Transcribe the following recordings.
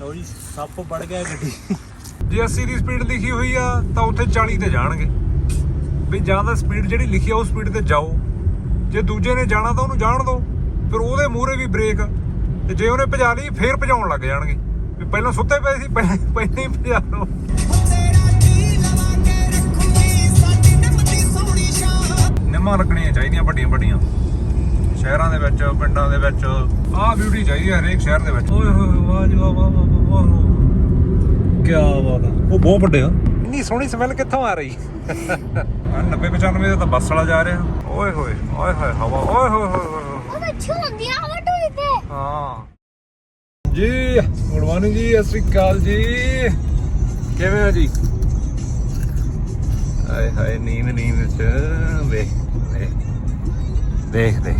ਲਓ ਜੀ ਸੱਪ ਵੜ ਗਿਆ ਗੱਡੀ। ਜੇ 80 ਦੀ ਸਪੀਡ ਲਿਖੀ ਹੋਈ ਆ ਤਾਂ ਉੱਥੇ 40 ਤੇ ਜਾਣਗੇ। ਵੀ ਜਾਂ ਤਾਂ ਸਪੀਡ ਜਿਹੜੀ ਲਿਖੀ ਆ ਉਹ ਸਪੀਡ ਤੇ ਜਾਓ। ਜੇ ਦੂਜੇ ਨੇ ਜਾਣਾ ਤਾਂ ਉਹਨੂੰ ਜਾਣ ਦਿਓ ਫਿਰ ਉਹਦੇ ਮੂਹਰੇ ਵੀ ਬ੍ਰੇਕ ਤੇ ਜੇ ਉਹਨੇ ਭਜਾ ਲਈ ਫੇਰ ਭਜਾਉਣ ਲੱਗ ਜਾਣਗੇ। ਵੀ ਪਹਿਲਾਂ ਸੁੱਤੇ ਪਏ ਸੀ ਪਹਿਲਾਂ ਪਹਿਲਾਂ ਹੀ ਭਜਾ ਲਓ। ਨਿੰਮਾਂ ਲੱਗਣੀਆਂ ਚਾਹੀਦੀਆਂ ਵੱਡੀਆਂ ਵੱਡੀਆਂ ਸ਼ਹਿਰਾਂ ਦੇ ਵਿੱਚ ਪਿੰਡਾਂ ਦੇ ਵਿੱਚ ਆਹ ਬਿਊਟੀ ਚਾਹੀਦੀ ਹੈ ਹਰੇਕ ਸ਼ਹਿਰ ਦੇ ਵਿੱਚ। ਓਏ ਹੋਏ ਵਾਹ ਜੀ ਵਾਹ ਵਾਹ ਵਾਹ ਵਾਹ ਕੀ ਬਾਤ ਆ। ਉਹ ਬਹੁਤ ਵੱਡੇ ਆ। ਇੰਨੀ ਸੋਹਣੀ ਸਮੈਲ ਕਿੱਥੋਂ ਆ ਰਹੀ? ਆ 90 95 ਦਾ ਤਾਂ ਬੱਸ ਵਾਲਾ ਜਾ ਰਿਹਾ। ਓਏ ਹੋਏ ਓਏ ਹੋਏ ਹਵਾ ਓਏ ਹੋਏ ਹੋਏ ਹੋਏ ਹੋਏ। ਉਹ ਅੱਛਾ ਹੁੰਦੀਆਂ ਹਵਾ ਟੋਈਦੇ ਹਾਂ। ਜੀ ਗੁੱਡ ਮਾਰਨਿੰਗ ਜੀ ਸਤਿ ਸ਼੍ਰੀ ਅਕਾਲ ਜੀ। ਕਿਵੇਂ ਹੋ ਜੀ? ਹਾਏ ਹਾਏ ਨੀਂਦ ਨੀਂਦ ਚ। ਵੇਖ ਵੇਖ ਦੇਖ ਦੇਖ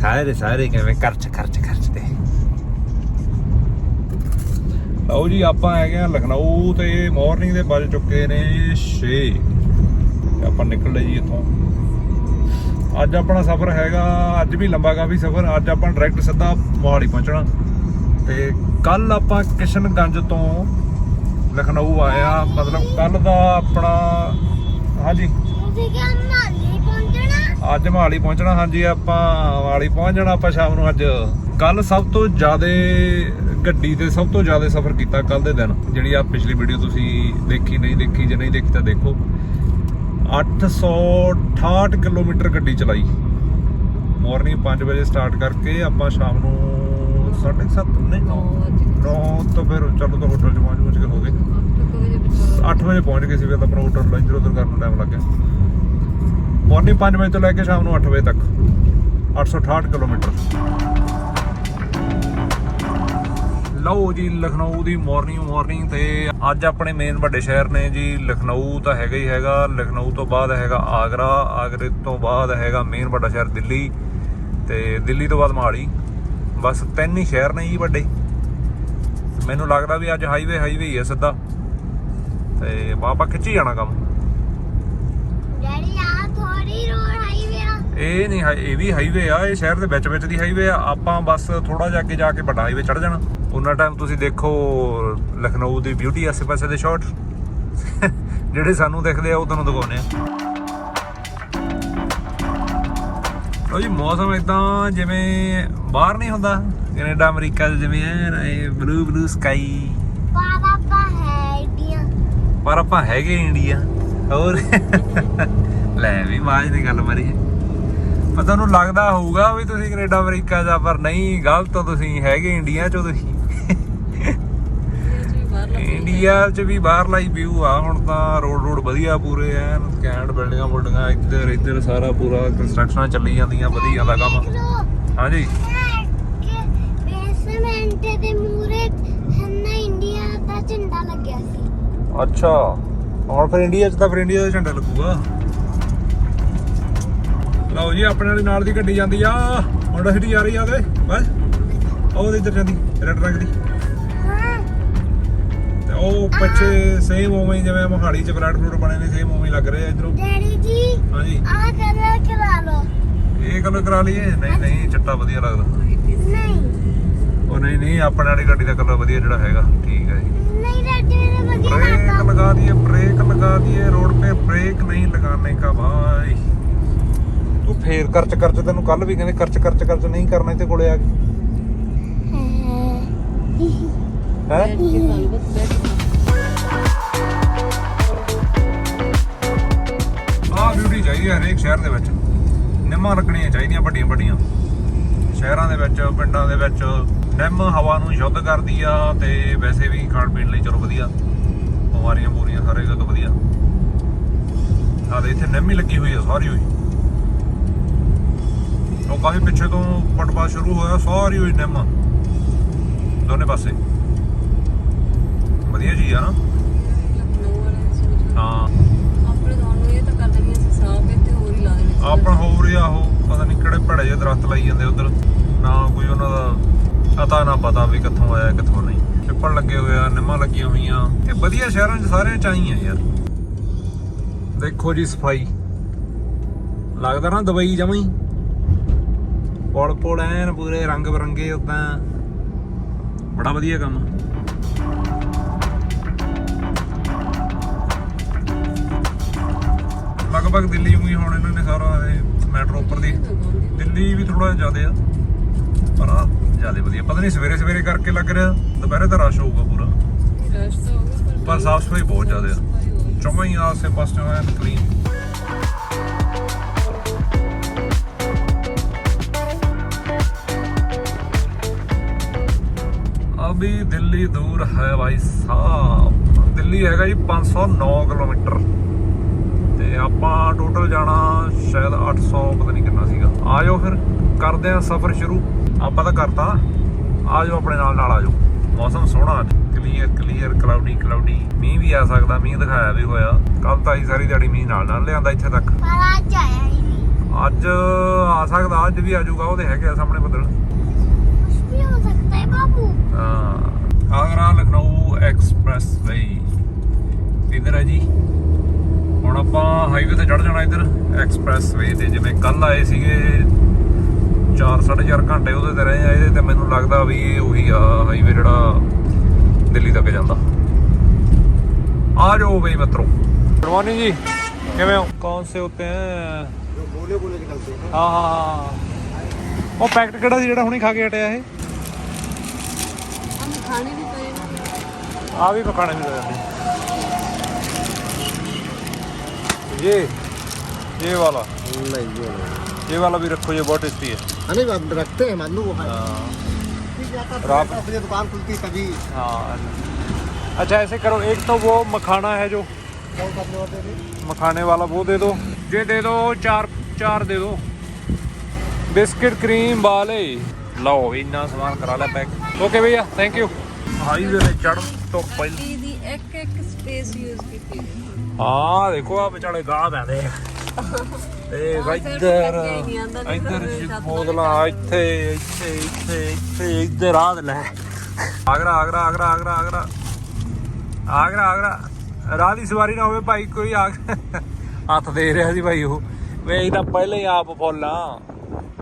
ਸਾਰੇ ਸਾਰੇ ਕਿਵੇਂ ਕਰਚ ਕਰਚ ਤੇ ਲਓ ਜੀ ਆਪਾਂ ਹੈਗੇ ਆ ਲਖਨਊ ਤੇ ਮਾਰਨਿੰਗ ਦੇ ਵੱਜ ਚੁੱਕੇ ਨੇ 6 ਤੇ ਆਪਾਂ ਨਿਕਲ ਜੀ ਇੱਥੋਂ ਅੱਜ ਆਪਣਾ ਸਫ਼ਰ ਹੈਗਾ ਅੱਜ ਵੀ ਲੰਬਾ ਕਾਫੀ ਸਫ਼ਰ ਅੱਜ ਆਪਾਂ ਡਾਇਰੈਕਟ ਸਿੱਧਾ ਮੋਹਾਲੀ ਪਹੁੰਚਣਾ ਤੇ ਕੱਲ ਆਪਾਂ ਕਿਸ਼ਨਗੰਜ ਤੋਂ ਲਖਨਊ ਆਇਆ ਮਤਲਬ ਕੱਲ ਦਾ ਆਪਣਾ ਹਾਂਜੀ ਤੁਸੀਂ ਕਿ ਮਾਲੀ ਪਹੁੰਚਣਾ ਅੱਜ ਮੋਹਾਲੀ ਪਹੁੰਚਣਾ, ਹਾਂਜੀ, ਆਪਾਂ ਮੋਹਾਲੀ ਪਹੁੰਚ ਜਾਣਾ, ਆਪਾਂ ਸ਼ਾਮ ਨੂੰ ਅੱਜ। ਕੱਲ ਸਭ ਤੋਂ ਜ਼ਿਆਦਾ ਗੱਡੀ ਤੇ ਸਭ ਤੋਂ ਜ਼ਿਆਦਾ ਸਫ਼ਰ ਕੀਤਾ ਕੱਲ ਦੇ ਦਿਨ, ਜਿਹੜੀ ਆ ਪਿਛਲੀ ਵੀਡੀਓ ਤੁਸੀਂ ਦੇਖੀ, ਨਹੀਂ ਦੇਖੀ, ਜੇ ਨਹੀਂ ਦੇਖੀ ਤਾਂ ਦੇਖੋ। 868 ਕਿਲੋਮੀਟਰ ਗੱਡੀ ਚਲਾਈ। ਮਾਰਨਿੰਗ 5 ਵਜੇ ਸਟਾਰਟ ਕਰਕੇ ਆਪਾਂ ਸ਼ਾਮ ਨੂੰ 7:30 ਨਹੀਂ 9 ਤੋਂ ਫਿਰ ਚਲੋ ਤਾਂ ਹੋਟਲ ਚ ਪਹੁੰਚ ਪਹੁੰਚ ਕੇ ਹੋ ਗਏ। 8 ਵਜੇ ਪਹੁੰਚ ਗਏ ਸੀ, ਫਿਰ ਤਾਂ ਆਪਣਾ ਹੋਟਲ ਲੰਚ ਉਧਰ ਕਰਨ ਟਾਈਮ ਲੱਗ ਗਿਆ। ਮਾਰਨਿੰਗ 5 ਵਜੇ ਤੋਂ ਲੈ ਕੇ ਸ਼ਾਮ ਨੂੰ 8 ਵਜੇ ਤੱਕ। 868 ਕਿਲੋਮੀਟਰ। ਲਓ ਜੀ, ਲਖਨਊ ਦੀ ਮਾਰਨਿੰਗ ਮਾਰਨਿੰਗ ਤੇ ਅੱਜ ਆਪਣੇ ਮੇਨ ਵੱਡੇ ਸ਼ਹਿਰ ਨੇ ਜੀ। ਲਖਨਊ ਤਾਂ ਹੈਗਾ ਹੀ ਹੈਗਾ। ਲਖਨਊ ਤੋਂ ਬਾਅਦ ਹੈਗਾ ਆਗਰਾ। ਆਗਰੇ ਤੋਂ ਬਾਅਦ ਹੈਗਾ ਮੇਨ ਵੱਡਾ ਸ਼ਹਿਰ ਦਿੱਲੀ। ਤੇ ਦਿੱਲੀ ਤੋਂ ਬਾਅਦ ਮੋਹਾਲੀ। ਬਸ ਤਿੰਨ ਹੀ ਸ਼ਹਿਰ ਨੇ ਜੀ ਵੱਡੇ। ਮੈਨੂੰ ਲੱਗਦਾ ਵੀ ਅੱਜ ਹਾਈਵੇ ਹਾਈਵੇ ਹੀ ਹੈ ਸਿੱਧਾ। ਤੇ ਆਪਾਂ ਖਿੱਚੀ ਜਾਣਾ ਕੰਮ। ਡੈਡੀ ਆ ਥੋੜੀ ਰੋਡ ਹਾਈਵੇ ਆ। ਇਹ ਨਹੀਂ ਹਾਈ- ਇਹ ਵੀ ਹਾਈਵੇ ਆ ਇਹ ਸ਼ਹਿਰ ਦੇ ਵਿੱਚ ਵਿੱਚ ਦੀ ਹਾਈਵੇ ਆ। ਆਪਾਂ ਬਸ ਥੋੜਾ ਜਿਹਾ ਅੱਗੇ ਜਾ ਕੇ ਵੱਡਾ ਹਾਈਵੇ ਚੜ ਜਾਣਾ। ਉਹਨਾਂ ਟਾਈਮ ਤੁਸੀਂ ਦੇਖੋ ਲਖਨਊ ਦੀ ਬਿਊਟੀ ਆਸੇ ਪਾਸੇ ਦੇ ਸ਼ਾਟ ਜਿਹੜੇ ਸਾਨੂੰ ਦਿਖਦੇ ਆ ਉਹ ਤੁਹਾਨੂੰ ਦਿਖਾਉਨੇ ਆ। ਲਓ ਜੀ ਮੌਸਮ ਇਦਾਂ ਜਿਵੇਂ ਬਾਹਰ ਨਹੀਂ ਹੁੰਦਾ। ਕੈਨੇਡਾ ਅਮਰੀਕਾ 'ਚ ਜਿਵੇਂ ਐਨ ਇਹ ਬਲੂ ਬਲੂ ਸਕਾਈ ਪਾਪਾ ਹੈ ਇੰਡੀਆ। ਪਰ ਆਪਾਂ ਹੈਗੇ ਇੰਡੀਆ। ਹੋਰ? ਲੈ ਵੀ ਮਾਜ ਦੀ ਗੱਲ ਮਰੀ ਪਰ ਤੁਹਾਨੂੰ ਲੱਗਦਾ ਹੋਊਗਾ ਵੀ ਤੁਸੀਂ ਕੈਨੇਡਾ ਅਮਰੀਕਾ ਜਾ ਪਰ ਨਹੀਂ ਗਲਤ ਹੋ ਤੁਸੀਂ। ਹੈਗੇ ਇੰਡੀਆ ਚੋਂ ਤੁਸੀਂ। ਇੰਡੀਆ 'ਚ ਵੀ ਬਾਹਰਲਾ ਹੀ ਵਿਊ ਆ ਹੁਣ ਤਾਂ ਰੋਡ ਰੋਡ ਵਧੀਆ ਪੂਰੇ ਐਨ ਕੈਂਡ ਬਿਲਡਿੰਗਾਂ ਬੁਲਡਿੰਗਾਂ ਇੱਧਰ ਇੱਧਰ ਸਾਰਾ ਪੂਰਾ ਕੰਸਟਰਕਸ਼ਨਾਂ ਚੱਲੀ ਜਾਂਦੀਆਂ ਵਧੀਆ ਦਾ ਕੰਮ। ਹਾਂਜੀ। ਬੇਸਮੈਂਟ ਦੇ ਮੂਰੇ ਹੰਨਾ ਇੰਡੀਆ ਦਾ ਝੰਡਾ ਲੱਗਿਆ ਸੀ। ਅੱਛਾ। ਹੁਣ ਫਿਰ ਇੰਡੀਆ 'ਚ ਤਾਂ ਫਿਰ ਇੰਡੀਆ ਦਾ ਝੰਡਾ ਲੱਗੂਗਾ। ਲਓ ਜੀ ਆਪਣੇ ਵਾਲੀ ਨਾਲ ਦੀ ਗੱਡੀ ਜਾਂਦੀ ਆ। ਹੋਂਡਾ ਸਿਟੀ ਜਾ ਰਹੀ ਆ ਉਹਦੇ। ਬਸ। ਉਹਦੇ ਇੱਧਰ ਜਾਂਦੀ ਰੈੱਡ ਰੰਗ ਦੀ। ਤੇ ਉਹ ਪਿੱਛੇ ਸੇਮ ਉਵੇਂ ਹੀ ਜਿਵੇਂ ਮੋਹਾਲੀ ਚ ਬਲੈਡ ਬਲੂਡ ਬਣੇ ਨੇ ਸੇਮ ਉਵੇਂ ਲੱਗ ਰਹੇ ਆ ਇਧਰੋਂ। ਡੈਡੀ ਜੀ ਹਾਂਜੀ। ਆ ਕਲਰ ਕਰਾ ਲਓ। ਇਹ ਕਲਰ ਕਰਾ ਲਈਏ? ਨਹੀਂ ਨਹੀਂ ਚਿੱਟਾ ਵਧੀਆ ਲੱਗਦਾ। ਨਹੀਂ। ਉਹ ਨਹੀਂ ਨਹੀਂ ਆਪਣੇ ਵਾਲੀ ਗੱਡੀ ਦਾ ਕਲਰ ਵਧੀਆ ਜਿਹੜਾ ਹੈਗਾ ਠੀਕ ਹੈ ਜੀ। ਨਹੀਂ ਰੈੱਡ ਵੀ ਵਧੀਆ ਲੱਗਦਾ। ਲਗਾ ਦਈਏ ਬ੍ਰੇਕ ਲਗਾ ਦਈਏ ਰੋਡ ਤੇ ਬ੍ਰੇਕ ਨਹੀਂ ਲਗਾਣੇ ਕਾ ਭਾਈ ਤੂੰ ਫੇਰ ਖਰਚ ਖਰਚ ਤੈਨੂੰ ਕੱਲ ਵੀ ਕਹਿੰਦੇ ਖਰਚ ਖਰਚ ਖਰਚ ਨਹੀਂ ਕਰਨਾ ਤੇ ਕੋਲੇ ਆ ਕੇ। ਹੈ। ਆਹ ਬਿਊਟੀ ਚਾਹੀਦੀ ਹੈ ਹਰੇਕ ਸ਼ਹਿਰ ਦੇ ਵਿੱਚ। ਨਿੰਮਾਂ ਲੱਗਣੀਆਂ ਚਾਹੀਦੀਆਂ ਵੱਡੀਆਂ ਵੱਡੀਆਂ। ਸ਼ਹਿਰਾਂ ਦੇ ਵਿੱਚ ਪਿੰਡਾਂ ਦੇ ਵਿੱਚ ਨਿੰਮ ਹਵਾ ਨੂੰ ਸ਼ੁੱਧ ਕਰਦੀ ਆ ਤੇ ਵੈਸੇ ਵੀ ਖਾਣ ਪੀਣ ਲਈ ਚਲੋ ਵਧੀਆ। ਬਿਮਾਰੀਆਂ ਬੂਰੀਆਂ ਸਾਰੇ ਤੋਂ ਵਧੀਆ। ਆ ਦੇ ਇੱਥੇ ਨਿੰਮ ਹੀ ਲੱਗੀ ਹੋਈ ਆ ਸਾਰੀ ਹੋਈ। ਉਹ ਕਾਫੀ ਪਿੱਛੇ ਤੋਂ ਪਟਵਾ ਸ਼ੁਰੂ ਹੋਇਆ ਸਾਰੀ ਹੋਈ ਨਿੰਮ। ਦੋਨੇ ਪਾਸੇ। ਵਧੀਆ ਜੀ ਆ ਹਾਂ। ਆਪਣਾ ਹੋ ਰਿਹਾ ਉਹ ਪਤਾ ਨਹੀਂ ਕਿਹੜੇ ਭੜੇ ਜਿਹੇ ਦਰਖਤ ਲਾਈ ਜਾਂਦੇ ਉਧਰ। ਨਾ ਕੋਈ ਉਹਨਾਂ ਦਾ ਪਤਾ ਨਾ ਪਤਾ ਵੀ ਕਿੱਥੋਂ ਆਇਆ ਕਿੱਥੋਂ ਨਹੀਂ। ਪਿੱਪਲ ਲੱਗੇ ਹੋਏ ਆ ਨਿੰਮਾਂ ਲੱਗੀਆਂ ਹੋਈਆਂ। ਇਹ ਵਧੀਆ ਸ਼ਹਿਰਾਂ 'ਚ ਸਾਰਿਆਂ 'ਚ ਆਈ ਆ ਯਾਰ। ਦੇਖੋ ਜੀ ਸਫ਼ਾਈ। ਲੱਗਦਾ ਨਾ ਦਵਾਈ ਜਮਾਂ ਹੀ। ਪੁਲ ਪੁਲ ਐਨ ਪੂਰੇ ਰੰਗ ਬਰੰਗੇ ਉਦਾਂ। ਬੜਾ ਵਧੀਆ ਕੰਮ। ਲਗਭਗ ਦਿੱਲੀ ਨੂੰ ਹੀ ਹੁਣ ਇਹਨਾਂ ਨੇ ਸਾਰਾ ਇਹ ਮੈਟਰੋ ਉੱਪਰ ਦੀ ਦਿੱਲੀ ਵੀ ਥੋੜਾ ਜ਼ਿਆਦਾ ਆ, ਪਰ ਆ ਜ਼ਿਆਦਾ ਵਧੀਆ। ਪਤਾ ਨਹੀਂ ਸਵੇਰੇ ਸਵੇਰੇ ਕਰਕੇ ਲੱਗ ਰਿਹਾ, ਦੁਪਹਿਰੇ ਤਾਂ ਰਸ਼ ਹੋਊਗਾ ਪੂਰਾ। ਪਰ ਸਾਫ਼ ਸਫ਼ਾਈ ਬਹੁਤ ਜ਼ਿਆਦਾ ਆ। ਚੌਵਾਂ ਹੀ ਆਸੇ ਪਾਸੇ ਐਨ ਕਲੀਨ ਅਭੀ ਦਿੱਲੀ ਦੂਰ ਹੈ ਭਾਈ ਸਾਹਿਬ। ਦਿੱਲੀ ਹੈਗਾ ਜੀ 509 ਕਿਲੋਮੀਟਰ। ਤੇ ਆਪਾਂ ਟੋਟਲ ਜਾਣਾ ਸ਼ਾਇਦ 800 ਪਤਾ ਨਹੀਂ ਕਿੰਨਾ ਸੀਗਾ। ਆ ਜਾਓ ਫਿਰ ਕਰਦੇ ਆ ਸਫ਼ਰ ਸ਼ੁਰੂ। ਆਪਾਂ ਤਾਂ ਕਰਤਾ ਆ ਜਾਓ ਆਪਣੇ ਨਾਲ ਨਾਲ ਆ ਜਾਓ ਮੌਸਮ ਸੋਹਣਾ ਕਲੀਅਰ ਕਲੀਅਰ ਕਲਾਉਡੀ ਕਲਾਉਡੀ ਮੀਂਹ ਵੀ ਆ ਸਕਦਾ ਮੀਂਹ ਦਿਖਾਇਆ ਵੀ ਹੋਇਆ। ਕੱਲ ਤਾਂ ਹੀ ਸਾਰੀ ਦਿਹਾੜੀ ਮੀਂਹ ਨਾਲ ਨਾਲ ਲਿਆਂਦਾ ਇੱਥੇ ਤੱਕ। ਪਰ ਅੱਜ ਆਇਆ ਹੀ ਨਹੀਂ। ਅੱਜ ਆ ਸਕਦਾ ਅੱਜ ਵੀ ਆ ਜਾਊਗਾ ਉਹਦੇ ਹੈਗੇ ਆ ਸਾਹਮਣੇ ਬੱਦਲ ਕੁਛ ਵੀ ਹੋ ਸਕਦਾ ਹੈ ਬਾਬੂ ਹਾਂ ਆਗਰਾ ਲਖਨਊ ਐਕਸਪ੍ਰੈਸ ਵੇ ਇਧਰ ਹੈ ਜੀ ਹੁਣ ਆਪਾਂ ਹਾਈਵੇ ਤੇ ਚੜ ਜਾਣਾ ਇੱਧਰ ਐਕਸਪ੍ਰੈਸ ਵੇ ਤੇ। ਜਿਵੇਂ ਕੱਲ ਆਏ ਸੀਗੇ 4-4.5 ਘੰਟੇ ਉਹਦੇ ਤੇ ਰਹੇ ਆ ਇਹਦੇ ਤੇ ਮੈਨੂੰ ਲੱਗਦਾ ਵੀ ਇਹ ਉਹੀ ਆ ਹਾਈਵੇ ਜਿਹੜਾ ਦਿੱਲੀ ਤੱਕ ਜਾਂਦਾ। ਆ ਜਾਓ ਬਈ ਮਿੱਤਰੋ। ਗੁਰਮਾਨੀ ਜੀ ਕਿਵੇਂ ਹੋ? ਕੌਣ ਸੇ ਹੋਤੇ ਹੈ ਜੋ ਉਹ ਪੈਕਟ ਕਿਹੜਾ ਸੀ ਜਿਹੜਾ ਹੁਣੇ ਖਾ ਕੇ ਹਟਿਆ ਇਹ? ਆ ਵੀ ਪਕਾਣੇ ਵੀ ਪਏ ये ये वाला नहीं ये नहीं ये वाला भी रखो ये बहुत टेस्टी है हाँ नहीं अब रखते हैं मालूम वो है हाँ ठीक जाता है, रात- अपनी दुकान खुलती है कभी हाँ अच्छा ऐसे करो एक तो वो मखाना है जो क्या करने होते थे मखाने वाला वो दे दो ये दे दो चार चार दे दो बिस्किट क्रीम वाले लो इतना सामान करा ले पैक ओके भैया थैंक यू ਹਾਈਵੇ ਤੇ ਚੜਨ ਤੋਂ ਪਹਿਲਾਂ ਪੱਤੀ ਦੀ ਇੱਕ ਇੱਕ ਸਪੇਸ ਯੂਜ਼ ਕੀਤੀ ਹੋਈ। ਹਾਂ ਦੇਖੋ ਆ ਵਿਚਾਲੇ ਗਾਹ ਪੈਂਦੇ ਆ ਤੇ ਇੱਧਰ ਤਾਂ ਇੱਧਰ ਬੋਤਲਾਂ ਇੱਥੇ ਇੱਥੇ ਇੱਥੇ ਇੱਥੇ ਇੱਧਰ ਆ ਲੈ। ਆਗਰਾ ਆਗਰਾ ਆਗਰਾ ਆਗਰਾ ਆਗਰਾ। ਆਗਰਾ ਆਗਰਾ। ਰਾਹ ਦੀ ਸਵਾਰੀ ਨਾ ਹੋਵੇ ਭਾਈ ਕੋਈ ਆ ਹੱਥ ਦੇ ਰਿਹਾ ਸੀ ਭਾਈ ਉਹ। ਵੇਖ ਤਾਂ ਪਹਿਲੇ ਆਪ ਫੁੱਲਾਂ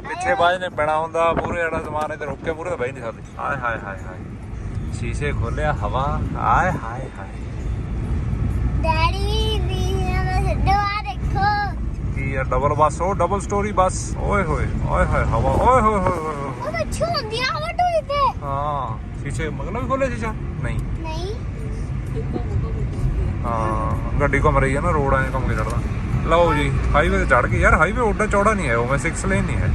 ਪਿੱਛੇ ਬਾਜ ਨੇ ਪੈਣਾ ਹੁੰਦਾ ਪੂਰੇ ਜਿਹੜਾ ਸਮਾਨ ਇੱਧਰ ਰੁੱਕ ਕੇ ਪੂਰੇ ਬਹਿ ਨਹੀਂ ਸਕਦੇ। ਹਾਏ ਹਾਏ ਹਾਏ ਹਾਏ। ਸ਼ੀਸ਼ੇ ਖੋਲਿਆ ਹਵਾ। ਹਾਏ ਹਾਏ ਹਾਏ। ਡੈਡੀ ਦੇਖੋ। ਕੀ ਆ ਡਬਲ ਬੱਸ ਉਹ ਡਬਲ ਸਟੋਰੀ ਬੱਸ। ਓਏ ਹੋਏ ਓਏ ਹੋਏ ਹਵਾ ਓਏ ਹੋਏ ਹੋਏ ਹੋਏ ਹੋਏ। ਉਹ ਬੱਚੂ ਹੁੰਦੀ ਆ ਹਵਾ ਟੋਈ ਤੇ। ਹਾਂ ਸ਼ੀਸ਼ੇ ਮਗਲਾ ਵੀ ਖੋਲੇ ਸ਼ੀਸ਼ਾ? ਨਹੀਂ। ਨਹੀਂ। ਹਾਂ ਗੱਡੀ ਘੁੰਮ ਰਹੀ ਹੈ ਨਾ ਰੋਡ ਐਂ ਘੁੰਮ ਕੇ ਚੜਦਾ ਲਓ ਜੀ ਹਾਈਵੇ ਤੇ ਚੜ ਗਏ ਯਾਰ ਹਾਈਵੇ ਓਡਾ ਚੌੜਾ ਨਹੀਂ ਹੈ ਉਹ ਮੈਂ 6 ਲੇਨ ਨਹੀਂ ਹੈ।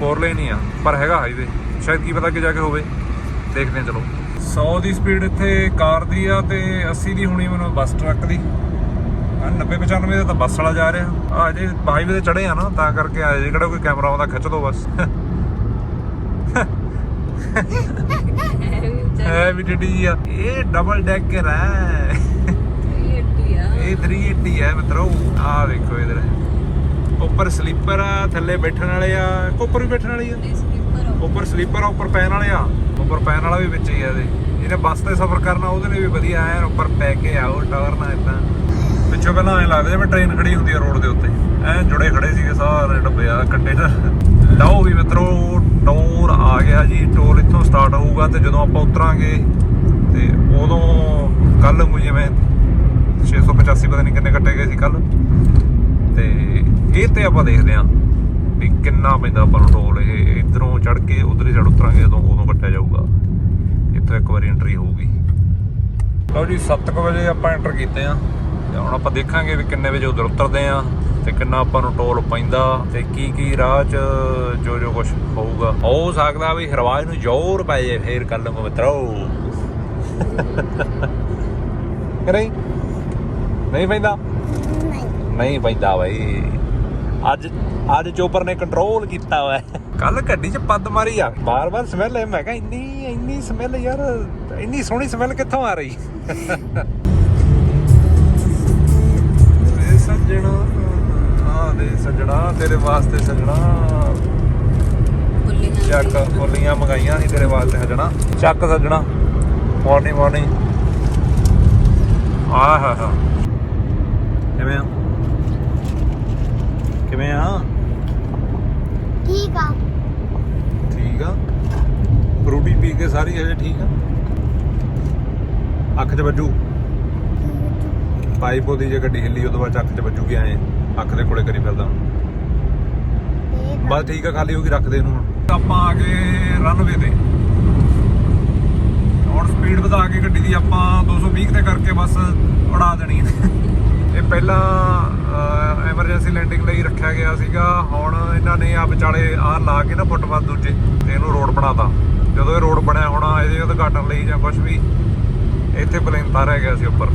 4 ਲੇਨ ਹੀ ਆ ਪਰ ਹੈਗਾ ਹਾਈਵੇ ਸ਼ਾਇਦ ਕੀ ਪਤਾ ਕਿ ਜਾ ਕੇ ਹੋਵੇ। ਦੇਖਦੇ ਹਾਂ ਚਲੋ। 100 ਦੀ ਸਪੀਡ ਇੱਥੇ ਕਾਰ ਦੀ ਆ ਤੇ 80 ਦੀ ਹੋਣੀ ਮੈਨੂੰ ਬੱਸ ਟਰੱਕ ਦੀ। ਆਹ 90 95 ਦਾ ਤਾਂ ਬੱਸ ਵਾਲਾ ਜਾ ਰਿਹਾ। ਆ ਜੇ ਹਾਈਵੇ ਤੇ ਚੜੇ ਆ ਨਾ ਤਾਂ ਕਰਕੇ ਆ ਜੇ ਕਿਹੜਾ ਕੋਈ ਕੈਮਰਾ ਆਉਂਦਾ ਖਿੱਚ ਦੋ ਬਸ। ਹੈ ਵੀ ਟਿੱਡੀ ਆ। ਇਹ ਡਬਲ ਡੈਕਰ ਹੈ 380 ਆ। ਇਹ 380 ਹੈ ਮਿੱਤਰੋ। ਆ ਦੇਖੋ ਇਧਰ। ਉੱਪਰ ਸਲੀਪਰ ਆ ਥੱਲੇ ਬੈਠਣ ਵਾਲੇ ਆ। ਉੱਪਰ ਵੀ ਬੈਠਣ ਵਾਲੀ ਆ। ਆ। ਉੱਪਰ ਸਲੀਪਰ ਆ ਉੱਪਰ ਪੈਣ ਵਾਲੇ ਆ। ਉੱਪਰ ਪੈਣ ਵਾਲਾ ਵੀ ਵਿੱਚ ਹੀ ਆ ਇਹਦੇ। ਜਿਹਨੇ ਬੱਸ ਤੇ ਸਫ਼ਰ ਕਰਨਾ, ਉਹਦੇ ਲਈ ਵੀ ਵਧੀਆ ਐ ਉੱਪਰ ਪੈ ਕੇ ਆਓ ਟਾਵਰ ਨਾ ਇਦਾਂ ਪਿੱਛੋਂ ਪਹਿਲਾਂ ਐ ਲੱਗਦਾ ਜਿਵੇਂ ਟ੍ਰੇਨ ਖੜੀ ਹੁੰਦੀ ਆ ਰੋਡ ਦੇ ਉੱਤੇ। ਐ ਜੁੜੇ ਖੜੇ ਸੀਗੇ ਸਾਰੇ ਡੱਬੇ ਆ ਕੰਟੇਨਰ ਲਓ ਵੀ ਮਿੱਤਰੋ, ਟੋਰ ਆ ਗਿਆ ਜੀ, ਟੋਰ ਇੱਥੋਂ ਸਟਾਰਟ ਹੋਊਗਾ ਤੇ ਜਦੋਂ ਆਪਾਂ ਉਤਰਾਂਗੇ, ਤੇ ਉਦੋਂ ਕੱਲ ਨੂੰ ਜਿਵੇਂ 685 ਪਤਾ ਨਹੀਂ ਕਿੰਨੇ ਕੱਟੇ ਗਏ ਸੀ ਕੱਲ ਤੇ ਇਹ ਤੇ ਆਪਾਂ ਦੇਖਦੇ ਆਂ ਵੀ ਕਿੰਨਾ ਪੈਂਦਾ ਆਪਾਂ ਨੂੰ ਟੋਲ, ਇਹ ਇਧਰੋਂ ਚੜ ਕੇ ਉਧਰੇ ਚੜ ਉਤਰਾਂਗੇ, ਉਦੋਂ ਉਦੋਂ ਕੱਟਿਆ ਜਾਊਗਾ। ਇੱਥੋਂ ਇੱਕ ਵਾਰੀ ਐਂਟਰੀ ਹੋਊਗੀ। ਲਓ ਜੀ 7:00 ਵਜੇ ਆਪਾਂ ਐਂਟਰ ਕੀਤੇ ਆ ਤੇ ਹੁਣ ਆਪਾਂ ਦੇਖਾਂਗੇ ਵੀ ਕਿੰਨੇ ਵਜੇ ਉਧਰ ਉਤਰਦੇ ਆ ਤੇ ਕਿੰਨਾ ਆਪਾਂ ਨੂੰ ਟੋਲ ਪੈਂਦਾ ਤੇ ਕੀ ਕੀ ਰਾਹ 'ਚ ਜੋ ਜੋ ਕੁਝ ਹੋਊਗਾ। ਹੋ ਸਕਦਾ ਵੀ ਹਰਵਾਜ ਨੂੰ ਜ਼ੋਰ ਪੈ ਜਾਏ ਫੇਰ ਕੱਲ ਨੂੰ ਮਿੱਤਰੋ ਕਿ ਨਹੀਂ? ਪੈਂਦਾ? ਨਹੀਂ ਪੈਂਦਾ ਬਾਈ। ਅੱਜ ਅੱਜ ਚੋਪਰ ਨੇ ਕੰਟਰੋਲ ਕੀਤਾ ਹੋਇਆ ਕੱਲ ਗੱਡੀ 'ਚ ਪੱਦ ਮਾਰੀ ਆ। ਬਾਰ-ਬਾਰ ਸਮੈਲ ਹੈ ਮੈਂ ਕਿਹਾ ਇੰਨੀ ਇੰਨੀ ਸਮੈਲ ਯਾਰ ਇੰਨੀ ਸੋਹਣੀ ਸਮੈਲ ਕਿੱਥੋਂ ਆ ਰਹੀ? ਵੇ ਸੱਜਣਾ ਆ ਦੇ ਸੱਜਣਾ ਤੇਰੇ ਵਾਸਤੇ ਸੱਜਣਾ। ਖੁੱਲੀਆਂ ਚੱਕ ਫੁੱਲੀਆਂ ਮੰਗਾਈਆਂ ਸੀ ਤੇਰੇ ਵਾਸਤੇ ਸੱਜਣਾ। ਚੱਕ ਸੱਜਣਾ। ਮਾਰਨਿੰਗ ਮਾਰਨਿੰਗ ਆਹ ਹਾ ਹਾ ਕਿਵੇਂ ਆ? ਕਿਵੇਂ ਆ? ਠੀਕ ਆ। ਠੀਕ ਆ? ਫਰੂਟੀ ਪੀ ਕੇ ਸਾਰੀ ਹਜੇ ਠੀਕ ਆ? ਅੱਖ 'ਚ ਵੱਜੂ? ਪਾਈਪ ਉਹਦੀ ਜੇ ਗੱਡੀ ਹਿੱਲੀ ਉਦੋਂ ਬਾਅਦ ਅੱਖ 'ਚ ਵੱਜੂ ਕੇ ਆਏ ਅੱਖ ਦੇ ਕੋਲੇ ਕਰੀ ਫਿਰਦਾ ਬਸ ਠੀਕ ਆ ਖਾਲੀ ਹੋ ਗਈ ਰੱਖ ਦੇ ਇਹਨੂੰ ਹੁਣ। ਆਪਾਂ ਆ ਗਏ ਰਨਵੇ ਤੇ। ਹੁਣ ਸਪੀਡ ਵਧਾ ਕੇ ਗੱਡੀ ਦੀ ਆਪਾਂ 220 ਤੇ ਕਰਕੇ ਬਸ ਉਡਾ ਦੇਣੀ ਹੈ। ਇਹ ਪਹਿਲਾਂ ਐਮਰਜੈਂਸੀ ਲੈਂਡਿੰਗ ਲਈ ਰੱਖਿਆ ਗਿਆ ਸੀਗਾ। ਹੁਣ ਇਹਨਾਂ ਨੇ ਆ ਵਿਚਾਲੇ ਆਹ ਲਾ ਕੇ ਨਾ ਫੁੱਟਪਾਥ ਦੂਜੇ ਤੇ ਇਹਨੂੰ ਰੋਡ ਬਣਾਤਾ। ਜਦੋਂ ਇਹ ਰੋਡ ਬਣਿਆ ਹੋਣਾ ਇਹਦੇ ਉਦਘਾਟਨ ਲਈ ਜਾਂ ਕੁਝ ਵੀ ਇੱਥੇ ਪਲੇਨ ਤਾਰਿਆ ਗਿਆ ਸੀ ਉੱਪਰ।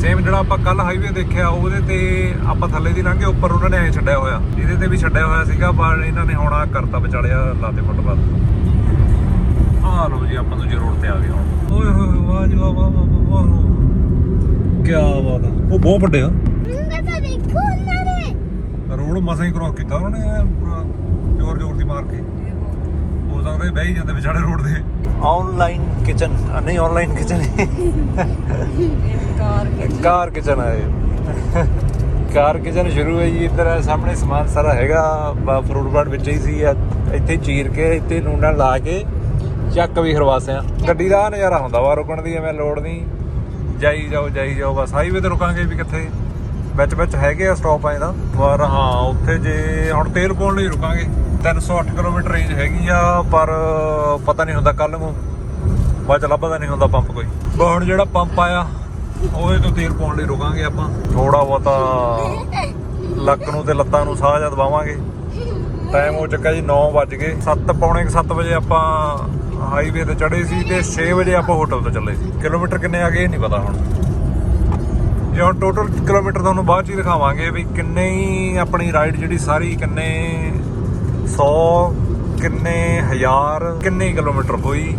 ਸੇਮ ਜਿਹੜਾ ਆਪਾਂ ਕੱਲ ਹਾਈਵੇ ਦੇਖਿਆ ਉਹਦੇ ਤੇ ਆਪਾਂ ਥੱਲੇ ਦੀ ਲੰਘੇ ਉੱਪਰ ਉਹਨਾਂ ਨੇ ਐ ਛੱਡਿਆ ਹੋਇਆ। ਇਹਦੇ ਤੇ ਵੀ ਛੱਡਿਆ ਹੋਇਆ ਸੀਗਾ ਪਰ ਇਹਨਾਂ ਨੇ ਹੁਣ ਆਹ ਕਰਤਾ ਵਿਚਾਲਿਆ ਲਾਤੇ ਫੁੱਟਪਾਥ। ਆ ਲੋ ਜੀ ਆਪਾਂ ਦੂਜੇ ਰੋਡ ਤੇ ਆ ਗਏ ਹੁਣ। ਓਏ ਹੋਏ, ਵਾਹ ਜੀ ਵਾਹ ਵਾਹ ਵਾਹ ਵਾਹ। ਕੀ ਬਾਤ ਆ। ਉਹ ਬਹੁਤ ਵੱਡੇ ਆ। ਮੈਂ ਤਾਂ ਦੇਖੋ ਉਹਨਾਂ ਨੇ ਰੋਡ ਮਸਾਂ ਹੀ ਕ੍ਰੋਸ ਕੀਤਾ ਉਹਨਾਂ ਨੇ ਐਨ ਪੂਰਾ ਜ਼ੋਰ ਜ਼ੋਰ ਦੀ ਮਾਰ ਕੇ। ਹੋ ਸਕਦਾ ਇਹ ਬਹਿ ਹੀ ਜਾਂਦੇ ਵਿਚਾਲੇ ਰੋਡ ਦੇ। ਆਨਲਾਈਨ ਕਿਚਨ ਨਹੀਂ ਆਨਲਾਈਨ ਕਿਚਨ ਕਾਰ ਕਿਚਨ ਹੈ ਕਾਰ ਕਿਚਨ ਸ਼ੁਰੂ ਹੈ ਜੀ ਇੱਧਰ ਸਾਹਮਣੇ ਸਮਾਨ ਸਾਰਾ ਹੈਗਾ। ਫਰੂਟ ਬਾਟ ਵਿੱਚ ਹੀ ਸੀ ਆ, ਇੱਥੇ ਚੀਰ ਕੇ ਇੱਥੇ ਨੂਨਾਂ ਲਾ ਕੇ ਚੱਕ ਵੀ ਖਰਵਾਸਿਆ ਗੱਡੀ ਦਾ ਆਹ ਨਜ਼ਾਰਾ ਹੁੰਦਾ ਵਾ ਰੁਕਣ ਦੀ ਐਵੇਂ ਲੋੜ ਨਹੀਂ। ਜਾਈ ਜਾਓ ਜਾਈ ਜਾਓ ਬਸ ਹਾਈਵੇ ਤੇ ਰੁਕਾਂਗੇ ਵੀ ਕਿੱਥੇ? ਵਿੱਚ ਵਿੱਚ ਹੈਗੇ ਆ ਸਟਾਪ ਆਏ ਦਾ ਪਰ ਹਾਂ ਉੱਥੇ ਜੇ ਹੁਣ ਤੇਲ ਪਾਉਣ ਲਈ ਰੁਕਾਂਗੇ। 308 ਕਿਲੋਮੀਟਰ ਰੇਂਜ ਹੈਗੀ ਆ ਪਰ ਪਤਾ ਨਹੀਂ ਹੁੰਦਾ ਕੱਲ ਨੂੰ। ਬਾਅਦ ਚ ਲੱਭਦਾ ਨਹੀਂ ਹੁੰਦਾ ਪੰਪ ਕੋਈ। ਹੁਣ ਜਿਹੜਾ ਪੰਪ ਆਇਆ ਉਹਦੇ ਤੋਂ ਤੇਲ ਪਾਉਣ ਲਈ ਰੁਕਾਂਗੇ ਆਪਾਂ। ਥੋੜਾ ਬਹੁਤਾ ਲੱਕ ਨੂੰ ਤੇ ਲੱਤਾਂ ਨੂੰ ਸਾਹ ਜਦ ਦਬਾਵਾਂਗੇ ਟਾਈਮ ਹੋ ਚੁੱਕਾ ਜੀ 9 ਵੱਜ ਗਏ। 7 ਪੌਣੇ 7 ਵਜੇ ਆਪਾਂ ਹਾਈਵੇ ਤੇ ਚੜੇ ਸੀ ਤੇ 6 ਵਜੇ ਆਪਾਂ ਹੋਟਲ ਤੋਂ ਚੱਲੇ ਸੀ। ਕਿਲੋਮੀਟਰ ਕਿੰਨੇ ਆ ਗਏ ਇਹ ਨਹੀਂ ਪਤਾ ਹੁਣ। ਇਹ ਹੁਣ ਟੋਟਲ ਕਿਲੋਮੀਟਰ ਤੁਹਾਨੂੰ ਬਾਅਦ ਚ ਹੀ ਦਿਖਾਵਾਂਗੇ ਵੀ ਕਿੰਨੇ ਹੀ ਆਪਣੀ ਰਾਈਡ ਜਿਹੜੀ ਸਾਰੀ ਕਿੰਨੇ 100 ਕਿੰਨੇ ਹਜ਼ਾਰ, ਕਿੰਨੇ ਕਿਲੋਮੀਟਰ ਹੋਈ,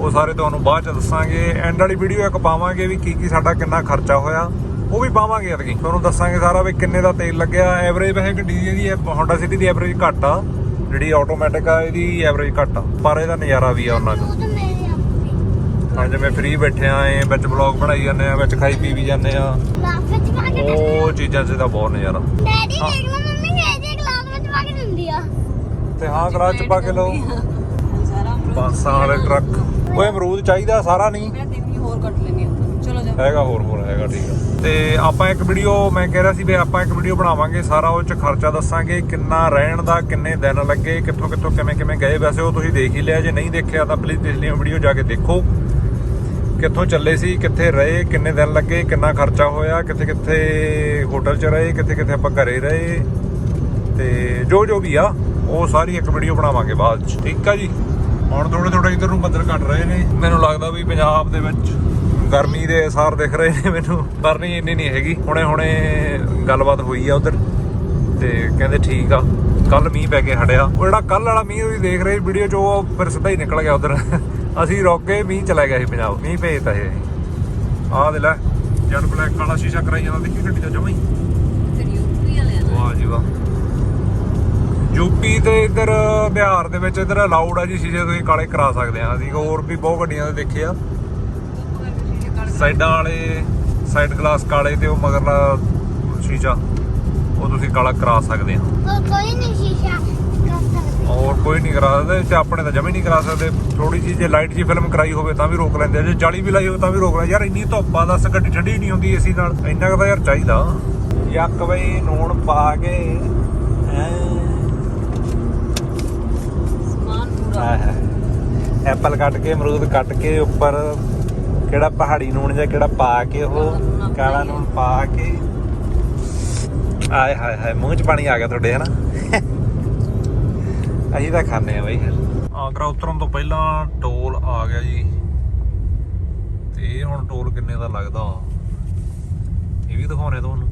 ਉਹ ਸਾਰੇ ਤੁਹਾਨੂੰ ਬਾਅਦ ਚ ਦੱਸਾਂਗੇ। ਐਂਡ ਵਾਲੀ ਵੀਡੀਓ ਇੱਕ ਪਾਵਾਂਗੇ ਵੀ ਕੀ ਕੀ ਸਾਡਾ ਕਿੰਨਾ ਖਰਚਾ ਹੋਇਆ। ਉਹ ਵੀ ਪਾਵਾਂਗੇ ਅਦਕੀ ਤੁਹਾਨੂੰ ਦੱਸਾਂਗੇ ਸਾਰਾ ਵੀ ਕਿੰਨੇ ਦਾ ਤੇਲ ਲੱਗਿਆ। ਐਵਰੇਜ ਵੈਸੇ ਗੱਡੀ ਦੀ ਇਹਦੀ ਹੋਂਡਾ ਸਿਟੀ ਦੀ ਐਵਰੇਜ ਘੱਟ ਆ। ਜਿਹੜੀ ਆਟੋਮੈਟਿਕ ਆ ਇਹਦੀ ਐਵਰੇਜ ਘੱਟ ਆ। ਪਰ ਇਹਦਾ ਨਜ਼ਾਰਾ ਵੀ ਆ ਉਹਨਾਂ ਦਾ ਹਾਂ ਜਿਵੇਂ ਫ੍ਰੀ ਬੈਠੇ ਆਏ ਵਿੱਚ ਵਲੌਗ ਬਣਾਈ ਜਾਂਦੇ ਆ ਵਿੱਚ ਖਾਈ ਪੀ ਵੀ ਜਾਂਦੇ ਆ। ਉਹ ਚੀਜ਼ਾਂ 'ਚ ਤਾਂ ਬਹੁਤ ਨਜ਼ਾਰਾ। ਡੈਡੀ ਦੇਖ ਲਓ ਮੰਮੀ ਨੇ ਜੇ ਗਲਾਸ ਵਿੱਚ ਪਾ ਕੇ ਦਿੰਦੀ ਆ। ਤੇ ਹਾਂ ਗਲਾਸ 'ਚ ਪਾ ਕੇ ਲਓ। ਬਾਂਸਾਂ ਵਾਲੇ ਟਰੱਕ ਓਏ ਅਮਰੂਦ ਚਾਹੀਦਾ ਸਾਰਾ ਨਹੀਂ। ਮੈਂ ਹੋਰ ਕੱਟ ਲੈਣੀ ਚਲੋ ਜਾ ਹੈਗਾ ਹੋਰ ਹੋਰ ਹੈਗਾ ਠੀਕ ਆ। ਤੇ ਆਪਾਂ ਇੱਕ ਵੀਡੀਓ ਮੈਂ ਕਹਿ ਰਿਹਾ ਸੀ ਵੀ ਆਪਾਂ ਇੱਕ ਵੀਡੀਓ ਬਣਾਵਾਂਗੇ, ਸਾਰਾ ਉਹ ਚ ਖਰਚਾ ਦੱਸਾਂਗੇ, ਕਿੰਨਾ ਰਹਿਣ ਦਾ, ਕਿੰਨੇ ਦਿਨ ਲੱਗੇ, ਕਿੱਥੋਂ ਕਿੱਥੋਂ ਕਿਵੇਂ ਕਿਵੇਂ ਗਏ। ਵੈਸੇ ਉਹ ਤੁਸੀਂ ਦੇਖ ਹੀ ਲਿਆ, ਜੇ ਨਹੀਂ ਦੇਖਿਆ ਤਾਂ ਪਲੀਜ਼ ਪਿਛਲੀ ਵੀਡੀਓ ਜਾ ਕੇ ਦੇਖੋ। ਕਿੱਥੋਂ ਚੱਲੇ ਸੀ, ਕਿੱਥੇ ਰਹੇ, ਕਿੰਨੇ ਦਿਨ ਲੱਗੇ, ਕਿੰਨਾ ਖਰਚਾ ਹੋਇਆ, ਕਿੱਥੇ ਕਿੱਥੇ ਹੋਟਲ 'ਚ ਰਹੇ, ਕਿੱਥੇ ਕਿੱਥੇ ਆਪਾਂ ਘਰੇ ਰਹੇ। ਤੇ ਜੋ ਜੋ ਵੀ ਆ, ਉਹ ਸਾਰੀ ਇੱਕ ਵੀਡੀਓ ਬਣਾਵਾਂਗੇ ਬਾਅਦ 'ਚ। ਠੀਕ ਆ ਜੀ? ਹੁਣ ਥੋੜੇ ਥੋੜੇ ਇਧਰ ਨੂੰ ਬੱਦਲ ਘਟ ਰਹੇ ਨੇ। ਮੈਨੂੰ ਲੱਗਦਾ ਵੀ ਪੰਜਾਬ ਦੇ ਵਿੱਚ ਗਰਮੀ ਦੇ ਅਸਾਰ ਦਿਖ ਰਹੇ ਨੇ ਮੈਨੂੰ। ਨਹੀਂ ਇੰਨੀ ਨਹੀਂ ਹੈਗੀ। ਹੁਣੇ ਹੁਣੇ ਗੱਲਬਾਤ ਹੋਈ ਆ ਉਧਰ। ਤੇ ਕਹਿੰਦੇ ਠੀਕ ਆ। ਕੱਲ ਮੀਂਹ ਪੈ ਕੇ ਹਟਿਆ। ਉਹ ਜਿਹੜਾ ਕੱਲ ਵਾਲਾ ਮੀਂਹ ਤੁਸੀਂ ਦੇਖ ਰਹੇ ਵੀਡੀਓ 'ਚ ਉਹ ਫਿਰ ਸਿੱਧਾ ਹੀ ਨਿਕਲ ਗਿਆ ਉਧਰ। ਅਸੀਂ ਰੁਕ ਗਏ ਮੀਂਹ ਚਲਾ ਗਿਆ ਸੀ ਪੰਜਾਬ। ਮੀਂਹ ਭੇਜਤਾ ਇਹ ਆਹ ਦੇ ਲੈ ਜੈਟ ਬਲੈਕ ਕਾਲਾ ਸ਼ੀਸ਼ਾ ਕਰਾਈ ਜਾਂਦਾ। ਦੇਖੀ ਗੱਡੀ ਦਾ ਜਮਾ ਹੀ। ਫਿਰ ਯੂਪੀ ਵਾਲਿਆਂ ਦਾ। ਵਾਹ ਜੀ ਵਾਹ। ਯੂਪੀ ਤੇ ਇੱਧਰ ਬਿਹਾਰ ਦੇ ਵਿੱਚ ਇੱਧਰ ਅਲਾਉਡ ਆ ਜੀ ਸ਼ੀਸ਼ੇ ਤੁਸੀਂ ਕਾਲੇ ਕਰਾ ਸਕਦੇ ਆ। ਅਸੀਂ ਹੋਰ ਵੀ ਬਹੁਤ ਗੱਡੀਆਂ ਦੇ ਦੇਖੇ ਆ। ਸਾਈਡਾਂ ਵਾਲੇ ਸਾਈਡ ਗਲਾਸ ਕਾਲੇ ਤੇ ਉਹ ਮਗਰਲਾ ਸ਼ੀਸ਼ਾ ਉਹ ਤੁਸੀਂ ਕਾਲਾ ਕਰਾ ਸਕਦੇ ਆ ਉਹ ਕੋਈ ਨਹੀਂ ਸ਼ੀਸ਼ਾ ਕਰ ਸਕਦੇ। ਹੋਰ ਕੋਈ ਨਹੀਂ ਕਰਾ ਸਕਦੇ ਤੇ ਆਪਣੇ ਤਾਂ ਜਮੀ ਨਹੀਂ ਕਰਾ ਸਕਦੇ। ਥੋੜੀ ਜਿਹੀ ਜੇ ਲਾਈਟ ਜੀ ਫਿਲਮ ਕਰਾਈ ਹੋਵੇ ਤਾਂ ਵੀ ਰੋਕ ਲੈਂਦੇ ਆ ਜੇ ਜਾਲੀ ਵੀ ਲਾਈ ਹੋਵੇ ਤਾਂ ਵੀ ਰੋਕ ਲੈਂਦੇ ਯਾਰ ਇੰਨੀ ਧੁੱਪ ਦੱਸ ਗੱਡੀ ਠੰਡੀ ਨਹੀਂ ਹੁੰਦੀ ਏਸੀ ਨਾਲ। ਇੰਨਾ ਕੁ ਤਾਂ ਯਾਰ ਚਾਹੀਦਾ। ਯੱਕ ਬਈ ਨੂਣ ਪਾ ਕੇ ਐਂ ਸਮਾਨ ਪੂਰਾ। ਐਪਲ ਕੱਟ ਕੇ ਅਮਰੂਦ ਕੱਟ ਕੇ ਉੱਪਰ ਕਿਹੜਾ ਪਹਾੜੀ ਨੂਣ ਜਾਂ ਕਿਹੜਾ ਪਾ ਕੇ ਉਹ ਕਾਲਾ ਨੂਣ ਪਾ ਕੇ। ਆਏ ਹਾਏ ਹਾਏ ਮੂੰਹ 'ਚ ਪਾਣੀ ਆ ਗਿਆ ਤੁਹਾਡੇ ਹਨਾ? ਅਸੀਂ ਤਾਂ ਖਾਂਦੇ ਆ ਬਈ। ਆਗਰਾ ਉਤਰਨ ਤੋਂ ਪਹਿਲਾਂ ਟੋਲ ਆ ਗਿਆ ਜੀ। ਤੇ ਇਹ ਹੁਣ ਟੋਲ ਕਿੰਨੇ ਦਾ ਲੱਗਦਾ? ਇਹ ਵੀ ਦਿਖਾਉਣੇ ਤੁਹਾਨੂੰ।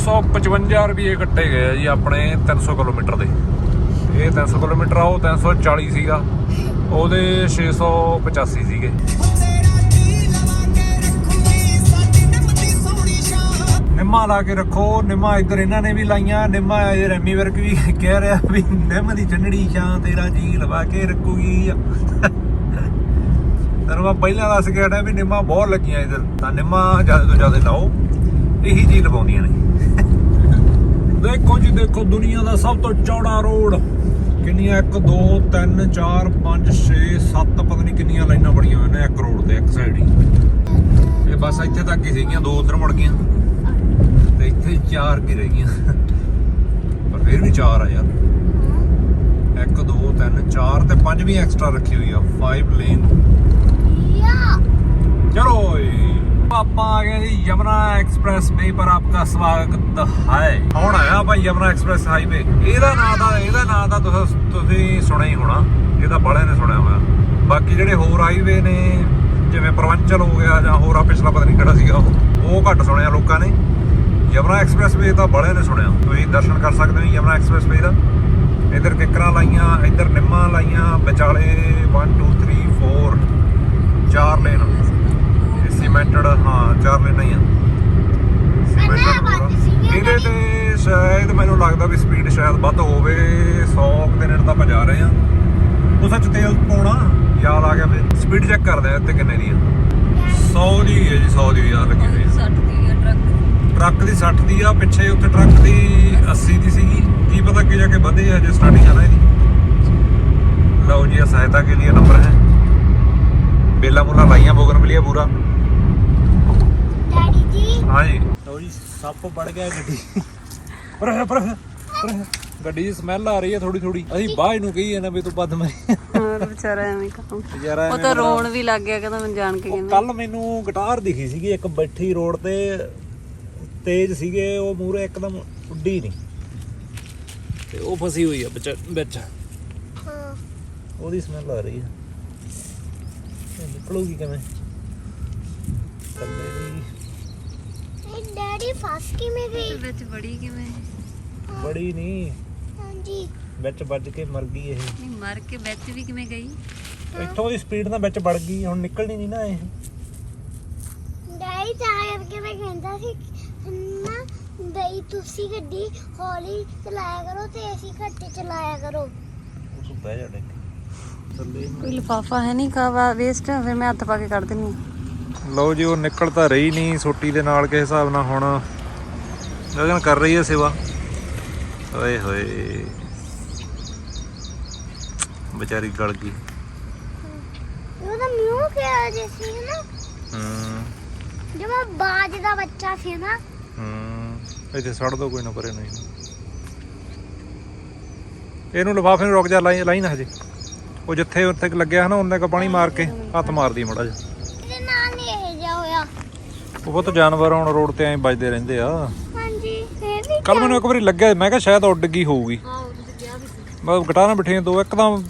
655 ਰੁਪਏ ਕੱਟੇ ਗਏ ਆ ਜੀ ਆਪਣੇ 300 ਕਿਲੋਮੀਟਰ ਦੇ। ਇਹ 300 ਕਿਲੋਮੀਟਰ ਆ, ਉਹ 340 ਸੀਗਾ। ਉਹਦੇ 685 ਸੀਗੇ। ਨਿੰਮਾ ਲਾ ਕੇ ਰੱਖੋ, ਨਿੰਮਾ ਇੱਧਰ ਇਹਨਾਂ ਨੇ ਵੀ ਲਾਈਆਂ, ਨਿੰਮਾ ਇਹ ਰੈਮੀ ਵਰਕ ਵੀ ਕਹਿ ਰਿਹਾ ਵੀ ਨਿੰਮ ਦੀ ਚੰਨੜੀ ਛਾਂ ਤੇਰਾ ਜੀ ਲਵਾ ਕੇ ਰੱਖੂਗੀ। ਤੈਨੂੰ ਮੈਂ ਪਹਿਲਾਂ ਦੱਸ ਕੇ ਹਟਿਆ ਵੀ ਨਿੰਮਾ ਬਹੁਤ ਲੱਗੀਆਂ ਇੱਧਰ। ਤਾਂ ਨਿੰਮਾ ਜ਼ਿਆਦਾ ਤੋਂ ਜ਼ਿਆਦਾ ਲਾਓ, ਇਹੀ ਜੀ ਲਵਾਉਂਦੀਆਂ ਨੇ। ਦੇਖੋ ਜੀ ਦੇਖੋ ਦੁਨੀਆ ਦਾ ਸਭ ਤੋਂ ਚੌੜਾ ਰੋਡ। ਕਿੰਨੀਆਂ 1 2 3 4 5 6 7 ਪਤਾ ਨਹੀਂ ਕਿੰਨੀਆਂ ਲਾਈਨਾਂ ਬਣੀਆਂ ਹੋਈਆਂ ਨੇ ਇੱਕ ਰੋਡ ਤੇ ਇੱਕ ਸਾਈਡ ਹੀ। ਇਹ ਬਸ ਇੱਥੇ ਤੱਕ ਹੀ ਸੀਗੀਆਂ ਦੋ ਉਧਰ ਮੁੜ ਗਈਆਂ। ਤੇ ਇੱਥੇ ਚਾਰ ਕੀ ਰਹਿ ਗਈਆਂ। ਪਰ ਫਿਰ ਵੀ ਚਾਰ ਆ ਯਾਰ। 1 2 3 4 ਤੇ 5 ਵੀ ਐਕਸਟਰਾ ਰੱਖੀ ਹੋਈ ਆ 5 ਲੇਨ ਯਾ। चलो ਆਪਾਂ ਆ ਗਏ ਜੀ ਯਮਨਾ ਐਕਸਪ੍ਰੈਸ ਵੇ ਪਰ ਆਪਕਾ ਸਵਾਗਤ ਹੈ। ਹੁਣ ਆਇਆ ਭਾਈ ਯਮਨਾ ਐਕਸਪ੍ਰੈਸ ਹਾਈਵੇ? ਇਹਦਾ ਨਾਂ ਦਾ ਇਹਦਾ ਨਾਂ ਦਾ ਤੁਸੀਂ ਸੁਣਿਆ ਹੀ ਹੋਣਾ। ਇਹ ਤਾਂ ਬੜਿਆਂ ਨੇ ਸੁਣਿਆ ਹੋਇਆ ਬਾਕੀ ਜਿਹੜੇ ਹੋਰ ਹਾਈਵੇ ਨੇ, ਜਿਵੇਂ ਪ੍ਰਵੰਚਲ ਹੋ ਗਿਆ ਜਾਂ ਹੋਰ ਆ, ਪਿਛਲਾ ਪਤਾ ਨਹੀਂ ਕਿਹੜਾ ਸੀਗਾ ਉਹ। ਉਹ ਘੱਟ ਸੁਣਿਆ ਲੋਕਾਂ ਨੇ। ਯਮਨਾ ਐਕਸਪ੍ਰੈਸ ਵੇ ਤਾਂ ਬੜਿਆਂ ਨੇ ਸੁਣਿਆ। ਤੁਸੀਂ ਦਰਸ਼ਨ ਕਰ ਸਕਦੇ ਹੋ ਯਮਨਾ ਐਕਸਪ੍ਰੈਸ ਵੇ ਦਾ। ਇੱਧਰ ਕਿਕਰਾਂ ਲਾਈਆਂ, ਇੱਧਰ ਨਿੰਮਾਂ ਲਾਈਆਂ, ਵਿਚਾਲੇ 1 2 3 4 ਚਾਰ ਲੇਨ ਸੀਮੈਂਟਡ ਹਾਂ ਚਾਰ ਲੇਨਾਂ ਹੀ ਆ। ਇਹਦੇ ਤੇ ਸ਼ਾਇਦ ਮੈਨੂੰ ਲੱਗਦਾ ਵੀ ਸਪੀਡ ਸ਼ਾਇਦ ਵੱਧ ਹੋਵੇ 100 ਦੇ ਨੇੜੇ ਤਾਂ ਆਪਾਂ ਜਾ ਰਹੇ ਆ ਉਹ ਸੱਚ ਤੇਲ ਪਾਉਣਾ? ਯਾਦ ਆ ਗਿਆ ਵੀ ਸਪੀਡ ਚੈੱਕ ਕਰਦੇ ਆ ਇੱਥੇ ਕਿੰਨੇ ਦੀ ਆ। 100 ਦੀ ਹੈ ਜੀ 100 ਦੀ ਯਾਰ ਲੱਗੀ ਹੋਈ ਆ। 60 ਦੀ ਆ ਟਰੱਕ ਟਰੱਕ ਦੀ 60 ਦੀ ਆ ਪਿੱਛੇ ਉੱਥੇ ਟਰੱਕ ਦੀ 80 ਦੀ ਸੀਗੀ। ਕੀ ਪਤਾ ਅੱਗੇ ਜਾ ਕੇ ਵਧੇ ਆ ਜੇ ਸਟਾਰਟਿੰਗ ਆ ਨਾ ਇਹਦੀ। ਲਓ ਜੀ ਇਹ ਸਹਾਇਤਾ ਕੇ ਲਈ ਨੰਬਰ ਹੈ। ਬੇਲਾ ਮੁੱਲਾ ਲਾਈਆਂ ਬੋਗਨ ਮਿਲਿਆ ਪੂਰਾ। ਡੈਡੀ ਜੀ। ਹਾਂਜੀ। ਲਓ ਜੀ ਸੱਪ ਵੜ ਗਿਆ ਗੱਡੀ। ਪਰ ਪਰ ਗੱਡੀ ਦੀ ਸਮੈਲ ਆ ਰਹੀ ਹੈ ਥੋੜੀ ਥੋੜੀ ਅਸੀਂ ਬਾਹਰ ਨੂੰ ਕਹੀ ਜਾਂਦੇ ਵੀ ਤੂੰ ਪੱਦ ਮਾਰੀ ਹੋਰ ਵਿਚਾਰਾ ਐਵੇਂ ਕੰਮ ਯਾਰ ਉਹ ਤਾਂ ਰੋਣ ਵੀ ਲੱਗ ਗਿਆ ਕਹਿੰਦਾ ਮੈਂ ਜਾਣ ਕੇ ਕਿਵੇਂ ਕੱਲ ਮੈਨੂੰ ਗਿਟਾਰ ਦਿਖੀ ਸੀਗੀ ਇੱਕ ਬੈਠੀ ਰੋਡ ਤੇ। ਤੇਜ਼ ਸੀਗੇ ਉਹ ਮੂਰੇ ਇੱਕਦਮ ਉੱਡੀ ਨਹੀਂ ਤੇ ਉਹ ਫਸੀ ਹੋਈ ਆ ਵਿੱਚ ਉਹਦੀ ਸਮੈਲ ਆ ਰਹੀ ਹੈ ਇਹ ਨਿਕਲੂਗੀ ਕਿਵੇਂ? ਥੱਲੇ ਦੀ ਇਹ ਡੈਡੀ ਫਸ ਕਿਵੇਂ ਗਈ ਵਿੱਚ ਬੜੀ ਕਿਵੇਂ? ਬੜੀ ਨਹੀਂ। ਹਾਂਜੀ। ਵਿੱਚ ਵੱਜ ਕੇ ਮਰ ਗਈ ਇਹ। ਨਹੀਂ ਮਰ ਕੇ ਵਿੱਚ ਵੀ ਕਿਵੇਂ ਗਈ? ਇੱਥੋਂ ਦੀ ਸਪੀਡ ਨਾਲ ਵਿੱਚ ਵੜ ਗਈ ਹੁਣ ਨਿਕਲਣੀ ਨਹੀਂ ਨਾ ਇਹ। ਡੈਡੀ ਕਰਕੇ ਮੈਂ ਕਹਿੰਦਾ ਸੀ ਨਾ ਬਈ ਤੁਸੀਂ ਗੱਡੀ ਹੌਲੀ ਚਲਾਇਆ ਕਰੋ ਤੇ ਅਸੀਂ ਘੱਟ ਚਲਾਇਆ ਕਰੋ। ਉਹ ਤੂੰ ਬਹਿ ਜਾ ਥੱਲੇ ਕੋਈ ਲਿਫਾਫਾ ਹੈ ਨਹੀਂ ਕਾਵਾ ਵੇਸਟ ਫਿਰ ਮੈਂ ਹੱਥ ਪਾ ਕੇ ਕੱਢ ਦਿੰਨੀ ਲਓ ਜੀ ਉਹ ਨਿਕਲ ਤਾਂ ਰਹੀ ਨਹੀਂ ਸੋਟੀ ਦੇ ਨਾਲ ਕਿਸ ਹਿਸਾਬ ਨਾਲ ਹੁਣ। ਗਗਨ ਕਰ ਰਹੀ ਹੈ ਸੇਵਾ। ਓਏ ਹੋਏ। ਵਿਚਾਰੀ ਗਲ ਗਈ। ਉਹਦਾ ਮੂੰਹ ਕਿਹਾ ਜੇ ਸੀ ਨਾ। ਹੂੰ। ਜਿਵੇਂ ਬਾਜ ਦਾ ਬੱਚਾ ਸੀ ਨਾ। ਹੂੰ। ਇੱਥੇ ਛੱਡ ਦੋ ਕੋਈ ਨਾ ਪਰੇ ਨਹੀਂ। ਇਹਨੂੰ ਲਿਫਾਫੇ ਨੂੰ ਰੁਕ ਜਾ ਲਾਈ ਲਾਈ ਨਾ ਹਜੇ। ਉਹ ਜਿੱਥੇ ਉੱਥੇ ਲੱਗਿਆ ਹਨਾ ਉਹਨੇ ਕ ਪਾਣੀ ਮਾਰ ਕੇ ਹੱਥ ਮਾਰਦੀ ਮੜਾ ਜਾ ਇਹਦੇ ਨਾਲ ਨਹੀਂ ਇਹ ਜਾ ਹੋਇਆ ਉਹ ਬਹੁਤ ਜਾਨਵਰ ਹੁਣ ਰੋਡ ਤੇ ਐਂ ਵੱਜਦੇ ਰਹਿੰਦੇ ਆ। ਹਾਂਜੀ ਫੇਰ ਵੀ ਕੱਲ ਮੈਨੂੰ ਇੱਕ ਵਾਰੀ ਲੱਗਿਆ ਮੈਂ ਕਿਹਾ ਸ਼ਾਇਦ ਉੱਡ ਗਈ ਹੋਊਗੀ। ਹਾਂ ਤੁਸੀਂ ਕਿਹਾ ਵੀ ਸੀ। ਬਸ ਗਟਾਰਾਂ ਬਿਠੀਆਂ ਦੋ ਇੱਕਦਮ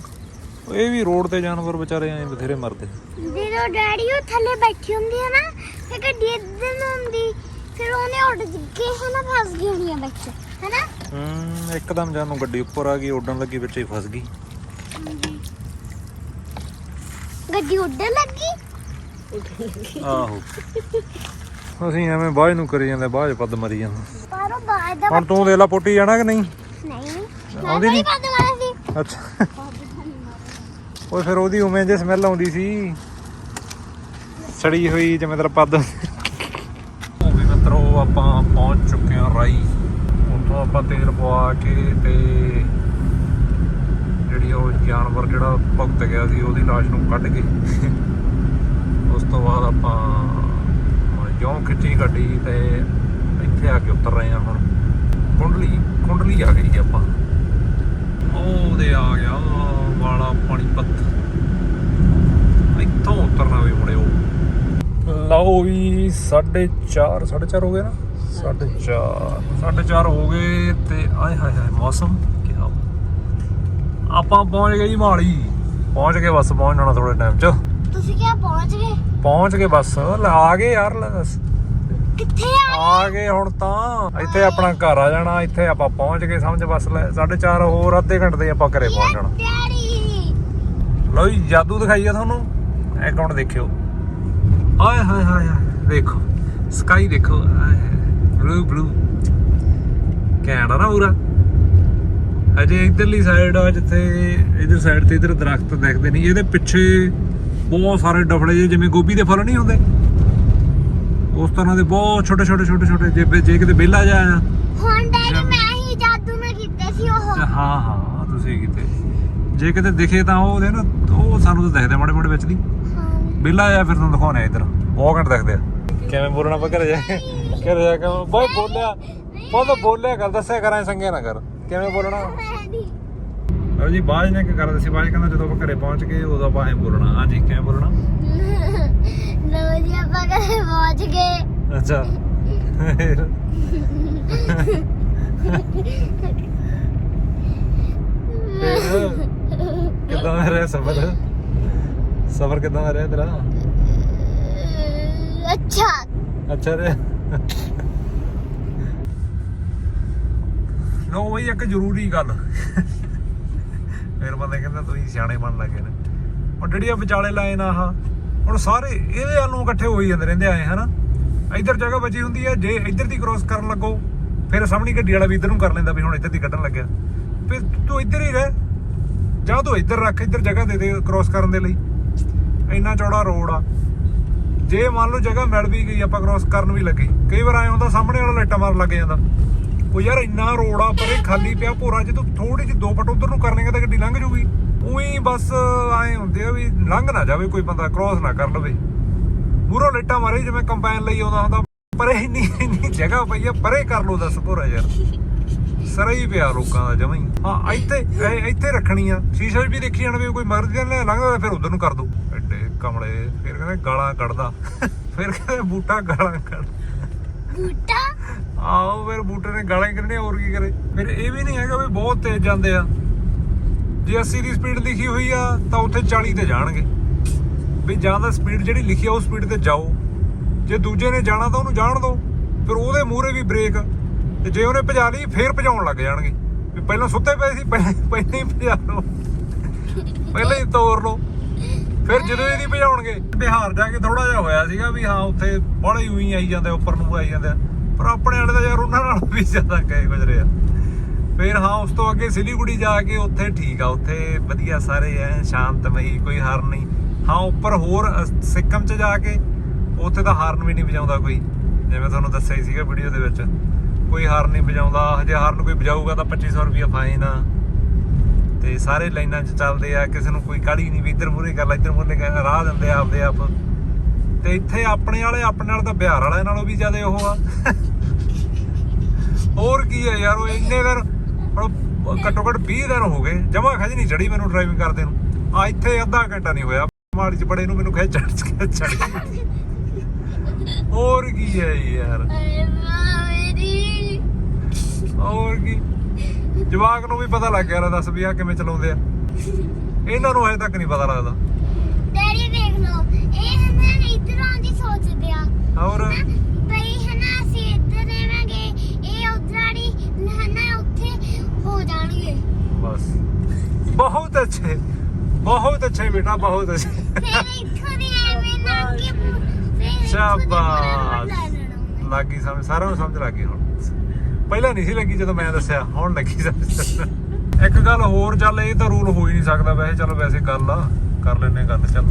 ਇਹ ਵੀ ਰੋਡ ਤੇ ਜਾਨਵਰ ਵਿਚਾਰੇ ਐਂ ਬਥੇਰੇ ਮਰਦੇ। ਜਦੋਂ ਡੈਡੀ ਉਹ ਥੱਲੇ ਬੈਠੀ ਹੁੰਦੀ ਹੈ ਨਾ ਤੇ ਗੱਡੀ ਇੱਧਰ ਨੂੰ ਹੁੰਦੀ ਫਿਰ ਉਹਨੇ ਉੱਡ ਕੇ ਹਨਾ ਫਸ ਗਈ ਹੋਣੀ ਆ ਵਿੱਚ ਹੈਨਾ? ਹੂੰ ਇੱਕਦਮ ਜਾਨੂੰ ਗੱਡੀ ਉੱਪਰ ਆ ਗਈ ਉੱਡਣ ਲੱਗੀ ਵਿੱਚ ਹੀ ਫਸ ਗਈ। ਗੱਡੀ ਉੱਡਣ ਲੱਗੀ? ਆਹੋ। ਅਸੀਂ ਐਵੇਂ ਬਾਝ ਨੂੰ ਕਰੀ ਜਾਂਦੇ ਬਾਝ ਪੱਦ ਮਰੀ ਜਾਂਦਾ। ਪਰ ਉਹ ਬਾਜ ਦਾ ਹੁਣ ਤੂੰ ਦੇ ਲਾ ਪੋਟੀ ਜਾਣਾ ਕਿ ਨਹੀਂ? ਨਹੀਂ। ਆਉਂਦੀ ਬੜੀ ਨੀ? ਪੱਦ ਵਾਲਾ ਸੀ। ਅੱਛਾ। ਓਏ ਫਿਰ ਉਹਦੀ ਉਵੇਂ ਜੇ ਸਮੈਲ ਆਉਂਦੀ ਸੀ। ਸੜੀ ਹੋਈ ਜਿਵੇਂ ਤੇਰਾ ਪੱਦ। ਉਹ ਵੀ ਮਿੱਤਰੋ ਆਪਾਂ ਪਹੁੰਚ ਚੁੱਕੇ ਹਾਂ ਰਾਈ। ਉੱਥੋਂ ਆਪਾਂ ਤੇਲ ਪਵਾ ਕੇ ਤੇ ਜਿਹੜੀ ਉਹ ਜਾਨਵਰ ਜਿਹੜਾ ਭੁਗਤ ਗਿਆ ਸੀ ਉਹਦੀ ਲਾਸ਼ ਨੂੰ ਕੱਢ ਕੇ। ਤੋਂ ਬਾਅਦ ਆਪਾਂ, ਹੁਣ ਜਿਉਂ ਖਿੱਚੀ ਗੱਡੀ ਤੇ ਇੱਥੇ ਆ ਕੇ ਉਤਰ ਰਹੇ ਹਾਂ ਹੁਣ। ਕੁੰਡਲੀ ਕੁੰਡਲੀ ਆ ਗਈ ਜੀ ਆਪਾਂ। ਉਹਦੇ ਆ ਗਿਆ ਵਾਲਾ ਪਾਣੀਪਤ ਇੱਥੋਂ ਉਤਰਨਾ ਵੀ ਮੁੜਿਓ ਲਓ ਵੀ 4:30 4:30 ਹੋ ਗਏ ਨਾ? 4:30 4:30 ਹੋ ਗਏ ਤੇ ਆਏ ਹਾਏ ਹਾਏ, ਮੌਸਮ ਕੀ ਆਪਾਂ ਪਹੁੰਚ ਗਏ ਜੀ ਮਾਲੀ। ਪਹੁੰਚ ਗਏ ਬਸ ਪਹੁੰਚ ਜਾਣਾ ਥੋੜੇ ਟਾਈਮ 'ਚ। ਤੁਸੀਂ ਕਿਹਾ ਪਹੁੰਚ ਗਏ? ਪਹੁੰਚ ਗਏ ਬਸ। ਲੈ ਆ ਗਏ ਯਾਰ ਲੈ ਦੱਸ। ਕਿੱਥੇ ਆ ਆ ਗਏ ਹੁਣ ਤਾਂ। ਇੱਥੇ ਆਪਣਾ ਘਰ ਆ ਜਾਣਾ ਇੱਥੇ ਆਪਾਂ ਪਹੁੰਚ ਗਏ ਸਮਝ ਬਸ ਲੈ 4:30 ਹੋਰ ਅੱਧੇ ਘੰਟੇ ਦੇ ਆਪਾਂ ਘਰੇ ਪਹੁੰਚ ਜਾਣਾ। ਡੈਡੀ ਲਓ ਜੀ ਜਾਦੂ ਦਿਖਾਈਆ ਤੁਹਾਨੂੰ। ਅਕਾਊਂਟ ਦੇਖਿਓ? ਆਏ ਹਾਏ ਹਾਏ ਹਾਏ ਦੇਖੋ। ਸਕਾਈ ਦੇਖੋ। ਬਲੂ ਬਲੂ ਆ ਨਾ ਪੂਰਾ। ਅਜੇ ਇਧਰਲੀ ਸਾਈਡ ਆ ਜਿੱਥੇ ਇਧਰ ਸਾਈਡ ਤੇ ਇਧਰ ਦਰਖਤ ਦਿਖਦੇ ਨਹੀਂ। ਇਹਦੇ ਪਿੱਛੇ ਬਹੁਤ ਸਾਰੇ ਡਫਲੇ ਜਿਹੇ ਜਿਵੇਂ ਗੋਭੀ ਦੇ ਫੁੱਲ ਨਹੀਂ ਹੁੰਦੇ। ਉਸ ਤਰ੍ਹਾਂ ਦੇ ਬਹੁਤ ਛੋਟੇ ਛੋਟੇ ਛੋਟੇ ਛੋਟੇ ਜੇ ਜੇ ਕਿਤੇ ਵਿਹਲਾ ਜਾ ਆ ਹੁਣ ਡੈਡੀ ਮੈਂ ਹੀ ਜਾਦੂ ਮੈਂ ਕੀਤੇ ਸੀ ਉਹ। ਹਾਂ ਹਾਂ ਤੁਸੀਂ ਕਿਤੇ। ਜੇ ਕਿਤੇ ਦਿਖੇ ਤਾਂ ਉਹ ਉਹਦੇ ਨਾ ਉਹ ਸਾਨੂੰ ਤਾਂ ਦਿਖਦੇ ਮਾੜੇ ਮਾੜੇ ਵਿੱਚ ਦੀ। ਵਿਹਲਾ ਆ ਫਿਰ ਤੁਹਾਨੂੰ ਦਿਖਾਉਣੇ ਆ ਇਧਰ। ਬਹੁਤ ਘੱਟ ਦਿਖਦੇ ਆ। ਕਿਵੇਂ ਬੋਲਣਾ ਪਾ ਘਰੇ ਜਾ ਘਰੇ ਜਾ ਕੇ ਬਾਈ ਬੋਲਿਆ। ਬਹੁਤ ਬੋਲਿਆ ਕਰ ਦੱਸਿਆ ਕਰਾਂ ਸੰਗੇ ਨਾ ਕਰ। ਕਿਵੇਂ ਬੋਲਣਾ? ਲਓ ਜੀ ਬਾਜ ਨੇ ਕੀ ਕਰਦਾ ਸੀ ਬਾਜ ਕਹਿੰਦਾ ਜਦੋਂ ਆਪਾਂ ਘਰੇ ਪਹੁੰਚ ਗਏ ਉਦੋਂ ਆਪਾਂ ਐਂ ਬੋਲਣਾ। ਹਾਂਜੀ ਕਿਵੇਂ ਬੋਲਣਾ? ਲੋ ਜੀ ਆਪਾਂ ਘਰੇ ਪਹੁੰਚ ਗਏ। ਅੱਛਾ। ਕਿਦਾਂ ਦਾ ਰਿਹਾ ਸਫ਼ਰ? ਸਫ਼ਰ ਕਿਦਾਂ ਦਾ ਰਿਹਾ ਤੇਰਾ? ਅੱਛਾ। ਅੱਛਾ ਰਿਹਾ। ਲੋ ਬਈ ਇੱਕ ਜ਼ਰੂਰੀ ਗੱਲ। ਫਿਰ ਬੰਦੇ ਕਹਿੰਦਾ ਤੁਸੀਂ ਸਿਆਣੇ ਬਣ ਲੱਗੇ ਨੇ। ਹੁਣ ਜਿਹੜੀ ਆ ਵਿਚਾਲੇ ਲਾਈਨ ਆਹ। ਹੁਣ ਸਾਰੇ ਇਹਦੇ ਵੱਲ ਨੂੰ ਇਕੱਠੇ ਹੋਈ ਜਾਂਦੇ ਰਹਿੰਦੇ ਆਏ ਹਨਾ? ਇੱਧਰ ਜਗ੍ਹਾ ਬਚੀ ਹੁੰਦੀ ਹੈ ਜੇ ਇੱਧਰ ਦੀ ਕ੍ਰੋਸ ਕਰਨ ਲੱਗੋ, ਫਿਰ ਸਾਹਮਣੀ ਗੱਡੀ ਵਾਲਾ ਵੀ ਇੱਧਰ ਨੂੰ ਕਰ ਲੈਂਦਾ ਵੀ ਹੁਣ ਇੱਧਰ ਦੀ ਕੱਢਣ ਲੱਗਿਆ। ਫਿਰ ਤੂੰ ਇੱਧਰ ਹੀ ਰਹਿ। ਜਾਂ ਤੂੰ ਇੱਧਰ ਰੱਖ, ਇੱਧਰ ਜਗ੍ਹਾ ਦੇ ਦੇ ਕ੍ਰੋਸ ਕਰਨ ਦੇ ਲਈ। ਇੰਨਾ ਚੌੜਾ ਰੋਡ ਆ। ਜੇ ਮੰਨ ਲਓ ਜਗ੍ਹਾ ਮਿਲ ਵੀ ਗਈ, ਆਪਾਂ ਕ੍ਰੋਸ ਕਰਨ ਵੀ ਲੱਗੇ। ਕਈ ਵਾਰ ਆਏ ਹੁੰਦਾ ਸਾਹਮਣੇ ਵਾਲਾ ਲਾਈਟਾਂ ਮਾਰਨ ਲੱਗ ਜਾਂਦਾ। ਉਹ ਯਾਰ ਇੰਨਾ ਰੋਡ ਆ ਪਰੇ ਖਾਲੀ ਪਿਆ ਭੋਰਾ ਜੇ ਤੂੰ ਥੋੜੀ ਜਿਹੀ 2 ਫੁੱਟ ਉਧਰ ਨੂੰ ਕਰ ਲੇਗਾ ਤਾਂ ਗੱਡੀ ਲੰਘ ਜੂਗੀ। ਉਹੀ ਬਸ ਆਏ ਹੁੰਦੇ ਆ ਵੀ ਲੰਘ ਨਾ ਜਾਵੇ ਕੋਈ ਬੰਦਾ ਕ੍ਰੋਸ ਨਾ ਕਰ ਲਵੇ। ਮੂਰੋਂ ਲਾਈਟਾਂ ਮਾਰੇ ਜਿਵੇਂ ਕੰਬਾਈਨ ਲਈ ਆਉਂਦਾ ਹੁੰਦਾ, ਪਰੇ ਇੰਨੀ ਇੰਨੀ ਜਗ੍ਹਾ ਪਈ ਆ, ਪਰੇ ਕਰ ਲੋ ਦੱਸ ਭੋਰਾ ਯਾਰ। ਸਰਾ ਪਿਆ ਲੋਕਾਂ ਦਾ ਜਮਾਂ ਹੀ। ਹਾਂ, ਇੱਥੇ ਇੱਥੇ ਰੱਖਣੀ ਆ। ਸ਼ੀਸ਼ਾ ਵੀ ਦੇਖੀ ਜਾਣਾ ਵੀ ਕੋਈ ਮਰਜ਼ੀ ਨਾਲ ਲੰਘਦਾ ਫਿਰ ਉਧਰ ਨੂੰ ਕਰ ਦੋ। ਐਡੇ ਕਮਲੇ, ਫਿਰ ਕਹਿੰਦੇ ਗਾਲਾਂ ਕੱਢਦਾ। ਫਿਰ ਕਹਿੰਦੇ ਬੂਟਾ ਗਾਲਾਂ ਕੱਢ ਬੂਟਾ ਆਓ ਫਿਰ ਬੂਟੇ ਨੇ ਗਾਲਾਂ ਹੀ ਕੱਢਣੀਆਂ, ਹੋਰ ਕੀ ਕਰੇ? ਫਿਰ ਇਹ ਵੀ ਨਹੀਂ ਹੈਗਾ ਵੀ ਬਹੁਤ ਤੇਜ਼ ਜਾਂਦੇ ਆ। ਜੇ 80 ਦੀ ਸਪੀਡ ਲਿਖੀ ਹੋਈ ਆ, ਤਾਂ ਉੱਥੇ 40 ਤੇ ਜਾਣਗੇ। ਵੀ ਜਾਂ ਤਾਂ ਸਪੀਡ ਜਿਹੜੀ ਲਿਖੀ ਆ ਉਹ ਸਪੀਡ ਤੇ ਜਾਓ। ਜੇ ਦੂਜੇ ਨੇ ਜਾਣਾ ਤਾਂ ਉਹਨੂੰ ਜਾਣ ਦਿਓ ਫਿਰ ਉਹਦੇ ਮੂਹਰੇ ਵੀ ਬ੍ਰੇਕ ਤੇ ਜੇ ਉਹਨੇ ਭਜਾ ਲਈ, ਫੇਰ ਭਜਾਉਣ ਲੱਗ ਜਾਣਗੇ। ਵੀ ਪਹਿਲਾਂ ਸੁੱਤੇ ਪਏ ਸੀ, ਪਹਿਲਾਂ ਪਹਿਲਾਂ ਹੀ ਭਜਾ ਲਓ। ਪਹਿਲਾਂ ਹੀ ਤੋੜ ਲਓ। ਫਿਰ ਜਦੋਂ ਇਹਦੀ ਭਜਾਉਣਗੇ, ਬਿਹਾਰ ਜਾ ਕੇ ਥੋੜਾ ਜਿਹਾ ਹੋਇਆ ਸੀਗਾ ਵੀ ਹਾਂ, ਉੱਥੇ ਬੜੇ ਹੀ ਆਈ ਜਾਂਦੇ, ਉੱਪਰ ਨੂੰ ਆਈ ਜਾਂਦੇ ਪਰ ਆਪਣੇ ਵਾਲੇ ਤਾਂ ਯਾਰ ਉਹਨਾਂ ਨਾਲ ਵੀ ਜ਼ਿਆਦਾ ਕਹੇ ਗੁਜਰੇ ਆ। ਫਿਰ ਹਾਂ, ਉਸ ਤੋਂ ਅੱਗੇ ਸਿਲੀਗੁੜੀ ਜਾ ਕੇ ਉੱਥੇ ਠੀਕ ਆ, ਉੱਥੇ ਵਧੀਆ ਸਾਰੇ ਐ, ਸ਼ਾਂਤਮਈ, ਕੋਈ ਹਾਰਨ ਨਹੀਂ। ਹਾਂ, ਉੱਪਰ ਹੋਰ ਸਿੱਕਮ ਚ ਜਾ ਕੇ ਉੱਥੇ ਤਾਂ ਹਾਰਨ ਵੀ ਨਹੀਂ ਵਜਾਉਂਦਾ ਕੋਈ। ਜਿਵੇਂ ਤੁਹਾਨੂੰ ਦੱਸਿਆ ਹੀ ਸੀਗਾ ਵੀਡੀਓ ਦੇ ਵਿੱਚ। ਕੋਈ ਹਾਰਨ ਨਹੀਂ ਵਜਾਉਂਦਾ ਹਜੇ ਹਾਰਨ ਕੋਈ ਵਜਾਊਗਾ ਤਾਂ 2500 ਰੁਪਏ ਫਾਈਨ ਆ। ਤੇ ਸਾਰੇ ਲਾਈਨਾਂ 'ਚ ਚੱਲਦੇ ਆ, ਕਿਸੇ ਨੂੰ ਕੋਈ ਕਾੜੀ ਨਹੀਂ ਵੀ ਇੱਧਰ ਮੂਰੇ ਕਰ ਲੈ, ਇੱਧਰ ਮੂਰੇ ਕਰ, ਰਾਹ ਦਿੰਦੇ ਆ ਆਪਦੇ ਆਪ। ਤੇ ਇੱਥੇ ਆਪਣੇ ਵਾਲੇ, ਆਪਣੇ ਨਾਲ ਤਾਂ ਬਿਹਾਰ ਵਾਲਿਆਂ ਨਾਲੋਂ ਵੀ ਜ਼ਿਆਦਾ ਉਹ ਆ। ਹੋਰ ਕੀ ਆ ਯਾਰ ਉਹ ਇੰਨੇ ਦਿਨ ਘੱਟੋ ਘੱਟ 20 ਦਿਨ ਹੋ ਗਏ। ਜਮਾ ਖਜ ਨਹੀਂ ਚੜੀ ਮੈਨੂੰ ਡਰਾਈਵਿੰਗ ਕਰਦੇ ਨੂੰ। ਆ ਇੱਥੇ ਅੱਧਾ ਘੰਟਾ ਨਹੀਂ ਹੋਇਆ। ਮਾੜੀ ਚ ਬੜੇ ਨੂੰ ਮੈਨੂੰ ਖਿੱਚ ਚੜ ਚੜ ਹੋਰ ਕੀ ਹੈ ਯਾਰ। ਹੋਰ ਕੀ। ਜਵਾਕ ਨੂੰ ਵੀ ਪਤਾ ਲੱਗ ਗਿਆ ਨਾ ਦੱਸ ਵੀ ਆ ਕਿਵੇਂ ਚਲਾਉਂਦੇ ਆ। ਇਹਨਾਂ ਨੂੰ ਹਜੇ ਤੱਕ ਨਹੀਂ ਪਤਾ ਲੱਗਦਾ। ਡੈਡੀ ਦੇਖ ਲਓ ਇਹ ਹਨਾ ਇੱਧਰ ਆਉਂਦੀ ਸੋਚਦੇ ਆ। ਹੋਰ ਬਈ ਹਨਾ ਅਸੀਂ ਇੱਧਰ ਰਹਿਵਾਂਗੇ ਇਹ ਉਧਰਾੜੀ ਹਨਾ ਉੱਥੇ ਹੋ ਜਾਣਗੇ। ਬਸ। ਬਹੁਤ ਅੱਛੇ। ਬਹੁਤ ਅੱਛੇ ਬੇਟਾ ਬਹੁਤ ਅੱਛੇ। ਫਿਰ ਇੱਥੋਂ ਦੀ ਐਵੇਂ ਨਾ ਕਿ ਫਿਰ ਸ਼ਾਬਾਸ਼। ਲੱਗੀ ਸਮਝ ਸਾਰਿਆਂ ਨੂੰ ਸਮਝ ਲੱਗੀ ਹੁਣ। ਪਹਿਲਾਂ ਨਹੀਂ ਸੀ ਲੱਗੀ ਜਦੋਂ ਮੈਂ ਦੱਸਿਆ ਹੁਣ ਲੱਗੀ ਸਮਝ। ਇੱਕ ਗੱਲ ਹੋਰ ਚੱਲ ਇਹ ਤਾਂ ਰੂਲ ਹੋ ਹੀ ਨਹੀਂ ਸਕਦਾ। ਵੈਸੇ ਚਲੋ ਵੈਸੇ ਗੱਲ ਆ। ਕਰ ਲੈਨੇ ਗੱਲ ਚੱਲ।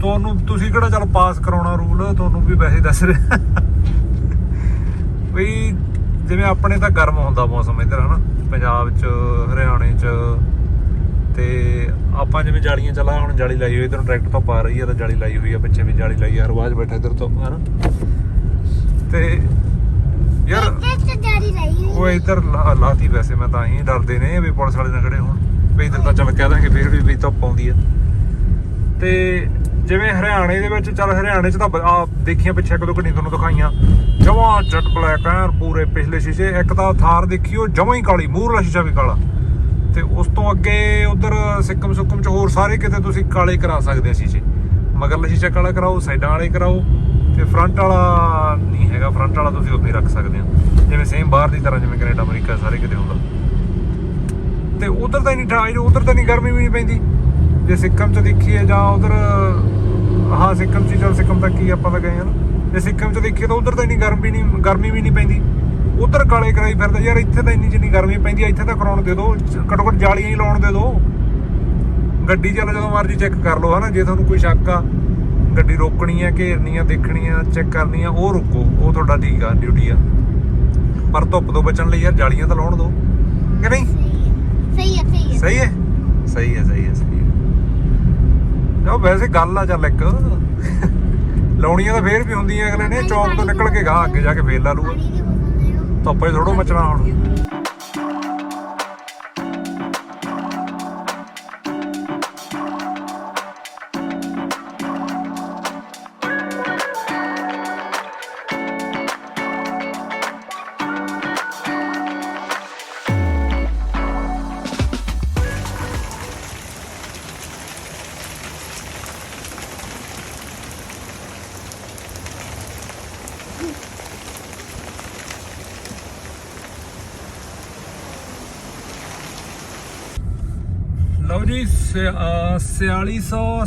ਤੁਹਾਨੂੰ ਤੁਸੀਂ ਕਿਹੜਾ ਚੱਲ ਪਾਸ ਕਰਾਉਣਾ ਰੂਲ ਤੁਹਾਨੂੰ ਵੀ ਵੈਸੇ ਦੱਸ ਰਿਹਾ। ਵੀ ਜਿਵੇਂ ਆਪਣੇ ਤਾਂ ਗਰਮ ਹੁੰਦਾ ਮੌਸਮ ਇੱਧਰ ਹਨਾ? ਪੰਜਾਬ 'ਚ ਹਰਿਆਣੇ 'ਚ ਤੇ ਆਪਾਂ ਜਿਵੇਂ ਜਾਲੀਆਂ ਚਲਾ ਹੁਣ ਜਾਲੀ ਲਾਈ ਹੋਈ ਇਧਰ ਟਰੈਕਟਰ ਤੋਂ ਪਾ ਰਹੀ ਆ ਤਾਂ ਜਾਲੀ ਲਾਈ ਹੋਈ ਆ ਪਿੱਛੇ ਵੀ ਜਾਲੀ ਲਾਈ ਆ ਰਵਾਜ ਬੈਠਾ ਇਧਰ ਤੋਂ ਹਨਾ? ਤੇ ਯਾਰ ਉਹ ਇਧਰ ਲਾਤੀ ਵੈਸੇ ਮੈਂ ਤਾਂ ਹੀ ਡਰਦੇ ਨੇ ਵੀ ਪੁਲਿਸ ਵਾਲੇ ਨਾ ਖੜੇ ਹੋਣ। ਵੀ ਇਧਰ ਤਾਂ ਚੱਲ ਕਹਿ ਦਾਂਗੇ ਫੇਰ ਵੀ ਵੀ ਧੁੱਪ ਆਉਂਦੀ ਆ। ਤੇ ਜਿਵੇਂ ਹਰਿਆਣੇ ਦੇ ਵਿੱਚ, ਚੱਲ ਹਰਿਆਣੇ 'ਚ ਤਾਂ ਆ ਦੇਖੀਆਂ ਪਿੱਛੇ ਕਦੋਂ ਗੱਡੀ ਤੁਹਾਨੂੰ ਦਿਖਾਈਆਂ। ਜਮਾਂ ਜੱਟ ਬਲੈਕ ਐਨ, ਪੂਰੇ ਪਿਛਲੇ ਸ਼ੀਸ਼ੇ, ਇੱਕ ਤਾਂ ਥਾਰ ਦੇਖੀ ਜਮਾਂ ਹੀ ਕਾਲੀ, ਮੂਹਰਲਾ ਸ਼ੀਸ਼ਾ ਵੀ ਕਾਲਾ। ਤੇ ਉਸ ਤੋਂ ਅੱਗੇ ਉਧਰ ਸਿੱਕਮ ਸੁੱਕਮ ਚ ਹੋਰ ਸਾਰੇ ਕਿਤੇ ਤੁਸੀਂ ਕਾਲੇ ਕਰਾ ਸਕਦੇ ਆ ਸ਼ੀਸ਼ੇ। ਮਗਰਲਾ ਸ਼ੀਸ਼ਾ ਕਾਲਾ ਕਰਾਓ, ਸਾਈਡਾਂ ਵਾਲੇ ਕਰਾਓ, ਤੇ ਫਰੰਟ ਵਾਲਾ ਨਹੀਂ ਹੈਗਾ ਫਰੰਟ ਵਾਲਾ ਤੁਸੀਂ ਉਦੋਂ ਹੀ ਰੱਖ ਸਕਦੇ ਆ। ਜਿਵੇਂ ਸੇਮ ਬਾਹਰ ਦੀ ਤਰ੍ਹਾਂ, ਜਿਵੇਂ ਕੈਨੇਡਾ, ਅਮਰੀਕਾ, ਸਾਰੇ ਕਿਤੇ ਹੁੰਦਾ। ਤੇ ਉਧਰ ਤਾਂ ਨਹੀਂ ਠਾਈ ਉਧਰ ਤਾਂ ਨਹੀਂ ਗਰਮੀ ਵੀ ਨਹੀਂ ਪੈਂਦੀ। ਜੇ ਸਿੱਕਮ ਚ ਦੇਖੀਏ ਜਾਂ ਉਧਰ ਹਾਂ ਸਿੱਕਮ ਚ ਹੀ ਚੱਲ ਸਿੱਕਮ ਤੱਕ ਹੀ ਆਪਾਂ ਤਾਂ ਗਏ ਨਾ। ਤੇ ਸਿੱਕਮ ਚ ਦੇਖੀਏ ਤਾਂ ਉਧਰ ਤਾਂ ਇੰਨੀ ਗਰਮੀ ਨਹੀਂ ਗਰਮੀ ਵੀ ਨਹੀਂ ਪੈਂਦੀ। ਉਧਰ ਕਾਲੇ ਕਰਾਈ ਫਿਰਦਾ ਯਾਰ ਇੱਥੇ ਤਾਂ ਇੰਨੀ ਜਿੰਨੀ ਗਰਮੀ ਪੈਂਦੀ ਇੱਥੇ ਤਾਂ ਕਰਾਉਣ ਦੇ ਦਿਓ ਘੱਟੋ ਘੱਟ ਜਾਲੀਆਂ ਹੀ ਲਾਉਣ ਦੇ ਦਿਓ ਗੱਡੀ ਚੱਲ ਜਦੋਂ ਮਰਜ਼ੀ ਚੈੱਕ ਕਰ ਲਓ ਹਨਾ ਜੇ ਤੁਹਾਨੂੰ ਕੋਈ ਸ਼ੱਕ ਆ ਗੱਡੀ ਰੋਕਣੀ ਆ ਘੇਰਨੀ ਆ ਦੇਖਣੀ ਆ ਚੈੱਕ ਕਰਨੀ ਆ ਉਹ ਰੁਕੋ ਉਹ ਤੁਹਾਡਾ ਠੀਕ ਆ ਡਿਊਟੀ ਆ। ਪਰ ਧੁੱਪ ਤੋਂ ਬਚਣ ਲਈ ਯਾਰ ਜਾਲੀਆਂ ਤਾਂ ਲਾਉਣ ਦਿਓ ਕਿ ਨਹੀਂ? ਸਹੀ ਹੈ। ਸਹੀ ਹੈ? ਸਹੀ ਹੈ ਸਹੀ ਹੈ ਸਹੀ ਹੈ। ਸਹੀ ਵੈਸੇ ਗੱਲ ਆ ਚੱਲ ਇੱਕ। ਲਾਉਣੀਆਂ ਤਾਂ ਫੇਰ ਵੀ ਹੁੰਦੀਆਂ ਅਗਲੇ ਨੇ, ਚੌਂਕ ਤੋਂ ਨਿਕਲ ਕੇ ਗਾਹ ਅੱਗੇ ਜਾ ਕੇ ਫੇਰ ਲਾ ਲੂਗਾ ਪਾਣੀ ਦੀ ਧੁੱਪੇ ਥੋੜੋ ਮਚਣਾ ਹੁਣ। 4600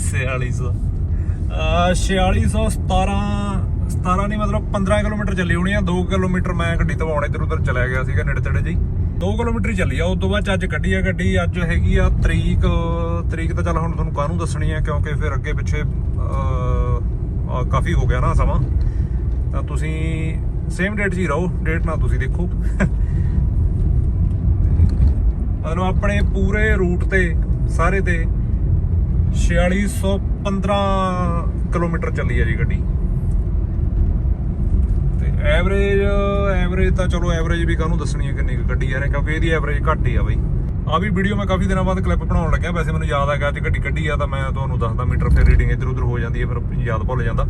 4600 4617 17 ਨਹੀਂ, ਮਤਲਬ 15 ਕਿਲੋਮੀਟਰ ਚੱਲੀ ਹੋਣੀ ਆ। 2 ਕਿਲੋਮੀਟਰ ਮੈਂ ਗੱਡੀ ਧਵਾਉਣ ਇੱਧਰ ਉੱਧਰ ਚਲਾ ਗਿਆ ਸੀਗਾ, ਨੇੜੇ ਤੇੜੇ ਜੀ 2 ਕਿਲੋਮੀਟਰ ਹੀ ਚੱਲੀ ਆ ਉਸ ਤੋਂ ਬਾਅਦ 'ਚ ਅੱਜ ਕੱਢੀ ਆ ਗੱਡੀ। ਅੱਜ ਹੈਗੀ ਆ ਤਰੀਕ ਤਰੀਕ ਤਾਂ ਚੱਲ ਹੁਣ ਤੁਹਾਨੂੰ ਕਾਹਨੂੰ ਦੱਸਣੀ ਆ, ਕਿਉਂਕਿ ਫਿਰ ਅੱਗੇ ਪਿੱਛੇ ਕਾਫੀ ਹੋ ਗਿਆ ਨਾ ਸਮਾਂ। ਤਾਂ ਤੁਸੀਂ ਸੇਮ ਡੇਟ 'ਚ ਹੀ ਰਹੋ ਡੇਟ ਨਾ ਤੁਸੀਂ ਦੇਖੋ। ਮਤਲਬ ਆਪਣੇ ਪੂਰੇ ਰੂਟ ਤੇ, ਸਾਰੇ ਤੇ 4615 ਕਿਲੋਮੀਟਰ ਚੱਲੀ ਹੈ ਜੀ ਗੱਡੀ। ਤੇ ਐਵਰੇਜ ਐਵਰੇਜ ਤਾਂ ਚਲੋ ਐਵਰੇਜ ਵੀ ਕਾਹਨੂੰ ਦੱਸਣੀ ਹੈ ਕਿੰਨੀ ਕੁ ਗੱਡੀ ਆ ਰਹੀ ਕਿਉਂਕਿ ਇਹਦੀ ਐਵਰੇਜ ਘੱਟ ਹੀ ਆ ਬਈ। ਆ ਵੀ ਵੀਡੀਓ ਮੈਂ ਕਾਫੀ ਦਿਨਾਂ ਬਾਅਦ ਕਲਿੱਪ ਬਣਾਉਣ ਲੱਗਿਆ, ਵੈਸੇ ਮੈਨੂੰ ਯਾਦ ਆ ਗਿਆ ਅੱਜ ਗੱਡੀ ਕੱਢੀ ਆ, ਤਾਂ ਮੈਂ ਤੁਹਾਨੂੰ ਦੱਸਦਾ ਮੀਟਰ ਫਿਰ ਰੀਡਿੰਗ ਇੱਧਰ ਉੱਧਰ ਹੋ ਜਾਂਦੀ ਹੈ, ਫਿਰ ਯਾਦ ਭੁੱਲ ਜਾਂਦਾ।